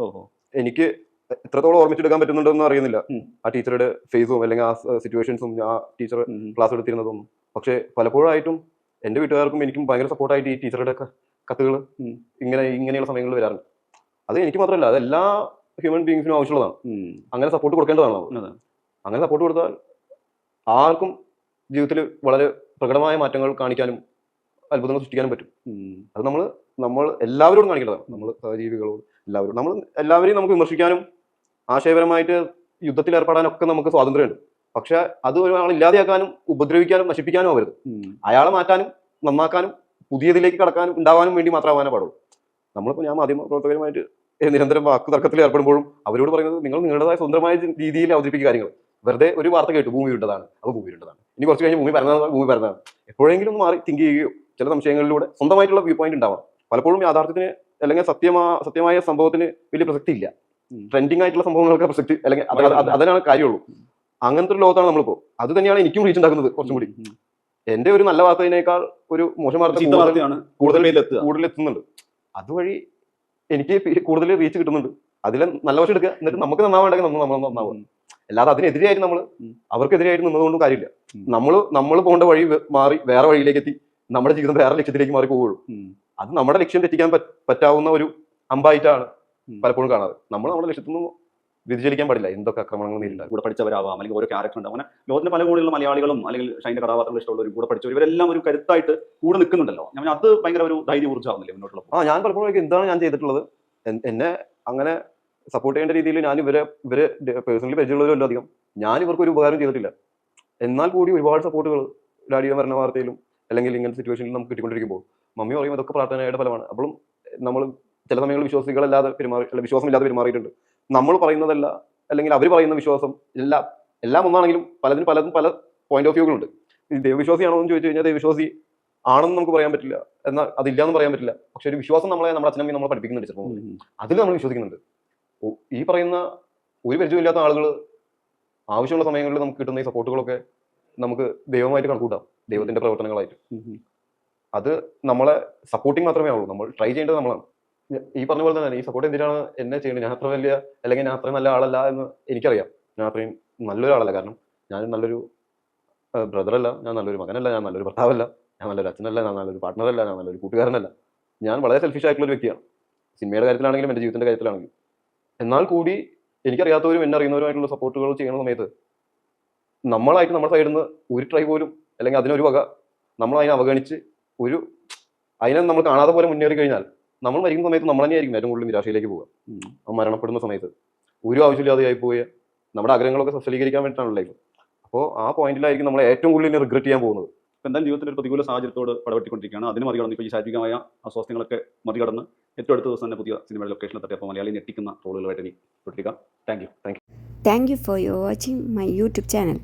എനിക്ക് എത്രത്തോളം ഓർമ്മിച്ചെടുക്കാൻ പറ്റുന്നുണ്ടോന്ന് അറിയുന്നില്ല. ആ ടീച്ചറുടെ ഫേസും അല്ലെങ്കിൽ ആ സിറ്റുവേഷൻസും ആ ടീച്ചർ ക്ലാസ് എടുത്തിരുന്നതും. പക്ഷെ പലപ്പോഴായിട്ടും എന്റെ വീട്ടുകാർക്കും എനിക്കും ഭയങ്കര സപ്പോർട്ടായിട്ട് ഈ ടീച്ചറുടെ കത്തുകൾ ഇങ്ങനെ ഇങ്ങനെയുള്ള സമയങ്ങളിൽ വരാറുണ്ട്. അത് എനിക്ക് മാത്രമല്ല അത് എല്ലാ ഹ്യൂമൻ ബീങ്സിനും ആവശ്യമുള്ളതാണ്. അങ്ങനെ സപ്പോർട്ട് കൊടുക്കേണ്ടതാണ്. അങ്ങനെ സപ്പോർട്ട് കൊടുത്താൽ ആർക്കും ജീവിതത്തിൽ വളരെ പ്രകടമായ മാറ്റങ്ങൾ കാണിക്കാനും അത്ഭുതങ്ങൾ സൃഷ്ടിക്കാനും പറ്റും. അത് നമ്മൾ നമ്മൾ എല്ലാവരോടും കാണിക്കേണ്ടതാണ്. നമ്മൾ സഹജീവികളോട് എല്ലാവരോടും. നമ്മൾ എല്ലാവരെയും നമുക്ക് വിമർശിക്കാനും ആശയപരമായിട്ട് യുദ്ധത്തിൽ ഏർപ്പെടാനൊക്കെ നമുക്ക് സ്വാതന്ത്ര്യമുണ്ട്. പക്ഷെ അത് ഒരാൾ ഇല്ലാതെയാക്കാനും ഉപദ്രവിക്കാനും നശിപ്പിക്കാനും ആവരുത്. അയാളെ മാറ്റാനും നന്നാക്കാനും പുതിയതിലേക്ക് കടക്കാനും ഉണ്ടാവാനും വേണ്ടി മാത്രമാവാനേ പാടുള്ളൂ. നമ്മളിപ്പോൾ ഞാൻ മാധ്യമ പ്രവർത്തകരുമായിട്ട് നിരന്തരം വാക്ക് തർക്കത്തിൽ ഏർപ്പെടുമ്പോഴും അവരോട് പറയുന്നത് നിങ്ങൾ നിങ്ങളുടേതായ സ്വന്തമായ രീതിയിൽ അവതരിപ്പിക്കുക കാര്യങ്ങൾ. വെറുതെ ഒരു വാർത്ത കേട്ടു ഭൂമി ഉണ്ടതാണ് അപ്പോൾ ഭൂമി ഉണ്ടതാണ് ഇനി കുറച്ച് കഴിഞ്ഞ് ഭൂമി പരന്നതാണ് ഭൂമി പരന്നതാണ്. എപ്പോഴെങ്കിലും ഒന്ന് മാറി തിങ്ക് ചെയ്യുകയോ ചില സംശയങ്ങളിലൂടെ സ്വന്തമായിട്ടുള്ള വ്യൂ പോയിന്റ് ഉണ്ടാവാം പലപ്പോഴും യാഥാർത്ഥ്യത്തിന് അല്ലെങ്കിൽ സത്യമാ സത്യമായ സംഭവത്തിന് വലിയ പ്രസക്തി ഇല്ല. ട്രെൻഡിങ് ആയിട്ടുള്ള സംഭവങ്ങൾക്ക് പ്രസക്തി അല്ലെങ്കിൽ അത് അത് അതിനാണ് കാര്യമുള്ളൂ. അങ്ങനത്തെ ഒരു ലോകത്താണ് നമ്മളിപ്പോ. അത് തന്നെയാണ് എനിക്കും റീച്ച് ഉണ്ടാക്കുന്നത് കുറച്ചും കൂടി. എന്റെ ഒരു നല്ല വാർത്തതിനേക്കാൾ ഒരു മോശം വാർത്ത കൂടുതൽ കൂടുതൽ എത്തുന്നുണ്ട്. അതുവഴി എനിക്ക് കൂടുതൽ റീച്ച് കിട്ടുന്നുണ്ട്. അതിൽ നല്ല വശം എടുക്കുക. എന്നിട്ട് നമുക്ക് നന്നാവേണ്ടെങ്കിൽ നമ്മൾ നമ്മൾ നന്നാവുക ഉം. അല്ലാതെ അതിനെതിരെയായിട്ട് നമ്മൾ ഉം. അവർക്കെതിരെയായിട്ട് നിന്നതുകൊണ്ടും കാര്യമില്ല. നമ്മൾ നമ്മൾ നമ്മൾ പോകേണ്ട വഴി മാറി വേറെ വഴിയിലേക്ക് എത്തി. നമ്മുടെ ജീവിതം വേറെ ലക്ഷ്യത്തിലേക്ക് മാറി പോവുള്ളൂ. അത് നമ്മുടെ ലക്ഷ്യം തെറ്റിക്കാൻ പറ്റാവുന്ന ഒരു അമ്പായിട്ടാണ് പലപ്പോഴും കാണാറ്. നമ്മൾ നമ്മുടെ ലക്ഷ്യത്തിൽ നിന്ന് വ്യതിചലിക്കാൻ പാടില്ല. എന്തൊക്കെ ആക്രമണങ്ങൾ നേരിട്ടാൽ കൂടെ പഠിച്ചവരാവാം. അല്ലെങ്കിൽ ഓരോ ക്യാരക്ടർ ഉണ്ടാവും അങ്ങനെ ലോകത്തിന്റെ പല കൂടുതലും മലയാളികളും അല്ലെങ്കിൽ ഷൈന്റെ കഥാപാത്രങ്ങൾ ഇഷ്ടമുള്ളവരും കൂടെ പഠിച്ചവർ ഇവരെല്ലാം ഒരു കരുത്തായിട്ട് കൂടെ നിൽക്കുന്നുണ്ടല്ലോ. ഞാൻ അത് ഭയങ്കര ഒരു ധൈര്യ ഊർജമാവുന്നില്ലേ മുന്നോട്ടുള്ള ആ ഞാൻ പലപ്പോഴും എന്താണ് ഞാൻ ചെയ്തിട്ടുള്ളത്? എന്നെ അങ്ങനെ സപ്പോർട്ട് ചെയ്യേണ്ട രീതിയിൽ ഞാൻ ഇവരെ ഇവരെ പേഴ്സണലി പരിചയമുള്ളവരല്ലോ അധികം. ഞാൻ ഇവർക്ക് ഒരു ഉപകാരം ചെയ്തിട്ടില്ല. എന്നാൽ കൂടി ഒരുപാട് സപ്പോർട്ടുകൾ ഡാഡിയുടെ മരണ വാർത്തയിലും അല്ലെങ്കിൽ ഇങ്ങനത്തെ സിറ്റുവേഷനിൽ നമുക്ക് കിട്ടിക്കൊണ്ടിരിക്കുമ്പോൾ മമ്മി പറയും ഇതൊക്കെ പ്രാർത്ഥനയുടെ ഫലമാണ്. അപ്പോഴും നമ്മൾ ചില സമയങ്ങളിൽ വിശ്വാസികളല്ലാതെ പെരുമാറി വിശ്വാസമില്ലാതെ പെരുമാറിയിട്ടുണ്ട്. നമ്മൾ പറയുന്നതല്ല അല്ലെങ്കിൽ അവർ പറയുന്ന വിശ്വാസം എല്ലാം എല്ലാം ഒന്നാണെങ്കിലും പലതിന് പലതും പല പോയിന്റ് ഓഫ് വ്യൂകളുണ്ട് ഈ ദൈവവിശ്വാസിയാണോ എന്ന് ചോദിച്ചു കഴിഞ്ഞാൽ ദൈവവിശ്വാസി ആണെന്ന് നമുക്ക് പറയാൻ പറ്റില്ല. എന്നാൽ അതില്ലാന്ന് പറയാൻ പറ്റില്ല. പക്ഷെ ഒരു വിശ്വാസം നമ്മളെ നമ്മുടെ അച്ഛനമ്മയും നമ്മളെ പഠിപ്പിക്കുന്നുണ്ട് ചിലപ്പോൾ അതിൽ നമ്മൾ വിശ്വസിക്കുന്നുണ്ട്. ഈ പറയുന്ന ഒരു പരിചയമില്ലാത്ത ആളുകൾ ആവശ്യമുള്ള സമയങ്ങളിൽ നമുക്ക് കിട്ടുന്ന ഈ സപ്പോർട്ടുകളൊക്കെ നമുക്ക് ദൈവമായിട്ട് കണക്കൂട്ടാം. ദൈവത്തിന്റെ പ്രവർത്തനങ്ങളായിട്ട്. അത് നമ്മളെ സപ്പോർട്ടിങ് മാത്രമേ ആവുള്ളൂ. നമ്മൾ ട്രൈ ചെയ്യേണ്ടത് നമ്മളാണ്. ഈ പറഞ്ഞ പോലെ തന്നെ ഈ സപ്പോർട്ട് എന്തിനാണ് എന്നെ ചെയ്യുന്നത്. ഞാൻ അത്ര വലിയ അല്ലെങ്കിൽ ഞാൻ അത്രയും നല്ല ആളല്ല എന്ന് എനിക്കറിയാം. ഞാൻ അത്രയും നല്ലൊരാളല്ല കാരണം ഞാൻ നല്ലൊരു ബ്രദറല്ല ഞാൻ നല്ലൊരു മകനല്ല. ഞാൻ നല്ലൊരു ഭർത്താവല്ല. ഞാൻ നല്ലൊരു അച്ഛനല്ല. ഞാൻ നല്ലൊരു പാർട്ട്ണറല്ല ഞാൻ നല്ലൊരു കൂട്ടുകാരനല്ല. ഞാൻ വളരെ സെൽഫിഷ് ആയിട്ടുള്ള ഒരു വ്യക്തിയാണ്. സിനിമയുടെ കാര്യത്തിലാണെങ്കിലും എന്റെ ജീവിതത്തിന്റെ കാര്യത്തിലാണെങ്കിലും. എന്നാൽ കൂടി എനിക്കറിയാത്തവരും എന്നെ അറിയുന്നവരുമായിട്ടുള്ള സപ്പോർട്ടുകൾ ചെയ്യുന്ന സമയത്ത് നമ്മളായിട്ട് നമ്മുടെ സൈഡിൽ നിന്ന് ഒരു ട്രൈ പോലും അല്ലെങ്കിൽ അതിനൊരു വക നമ്മൾ അതിനെ അവഗണിച്ച് ഒരു അതിനെ നമ്മൾ കാണാതെ പോലെ മുന്നേറി കഴിഞ്ഞാൽ നമ്മൾ മരിക്കുന്ന സമയത്ത് നമ്മൾ തന്നെയായിരിക്കും ഏറ്റവും കൂടുതൽ നിരാശയിലേക്ക് പോകുക ആ മരണപ്പെടുന്ന സമയത്ത്. ഒരു ആവശ്യമില്ലാതെയായി പോയ നമ്മുടെ ആഗ്രഹങ്ങളൊക്കെ സഫലീകരിക്കാൻ വേണ്ടിയിട്ടാണ് ലൈഫ് അപ്പോൾ ആ പോയിന്റിലായിരിക്കും നമ്മൾ ഏറ്റവും കൂടുതൽ റിഗ്രറ്റ് ചെയ്യാൻ പോകുന്നത്. ഇപ്പം എന്തായാലും ജീവിതത്തിൽ ഒരു പ്രതികൂല സാഹചര്യത്തോട് പടവെട്ടിക്കൊണ്ടിരിക്കുകയാണ് അതിന് മറികടന്ന് ഇപ്പോൾ ഈ ശാരീരികമായ അസ്വാസ്ഥ്യങ്ങളൊക്കെ മറികടന്ന് ഏറ്റവും അടുത്ത ദിവസം തന്നെ പുതിയ സിനിമയുടെ ലൊക്കേഷനിൽ തട്ടിയപ്പോൾ മലയാളി ഞെട്ടിക്കുന്ന റോളുകളായിട്ട് ഇനി തുടരുക. Thank you thank you thank you for your watching my YouTube channel.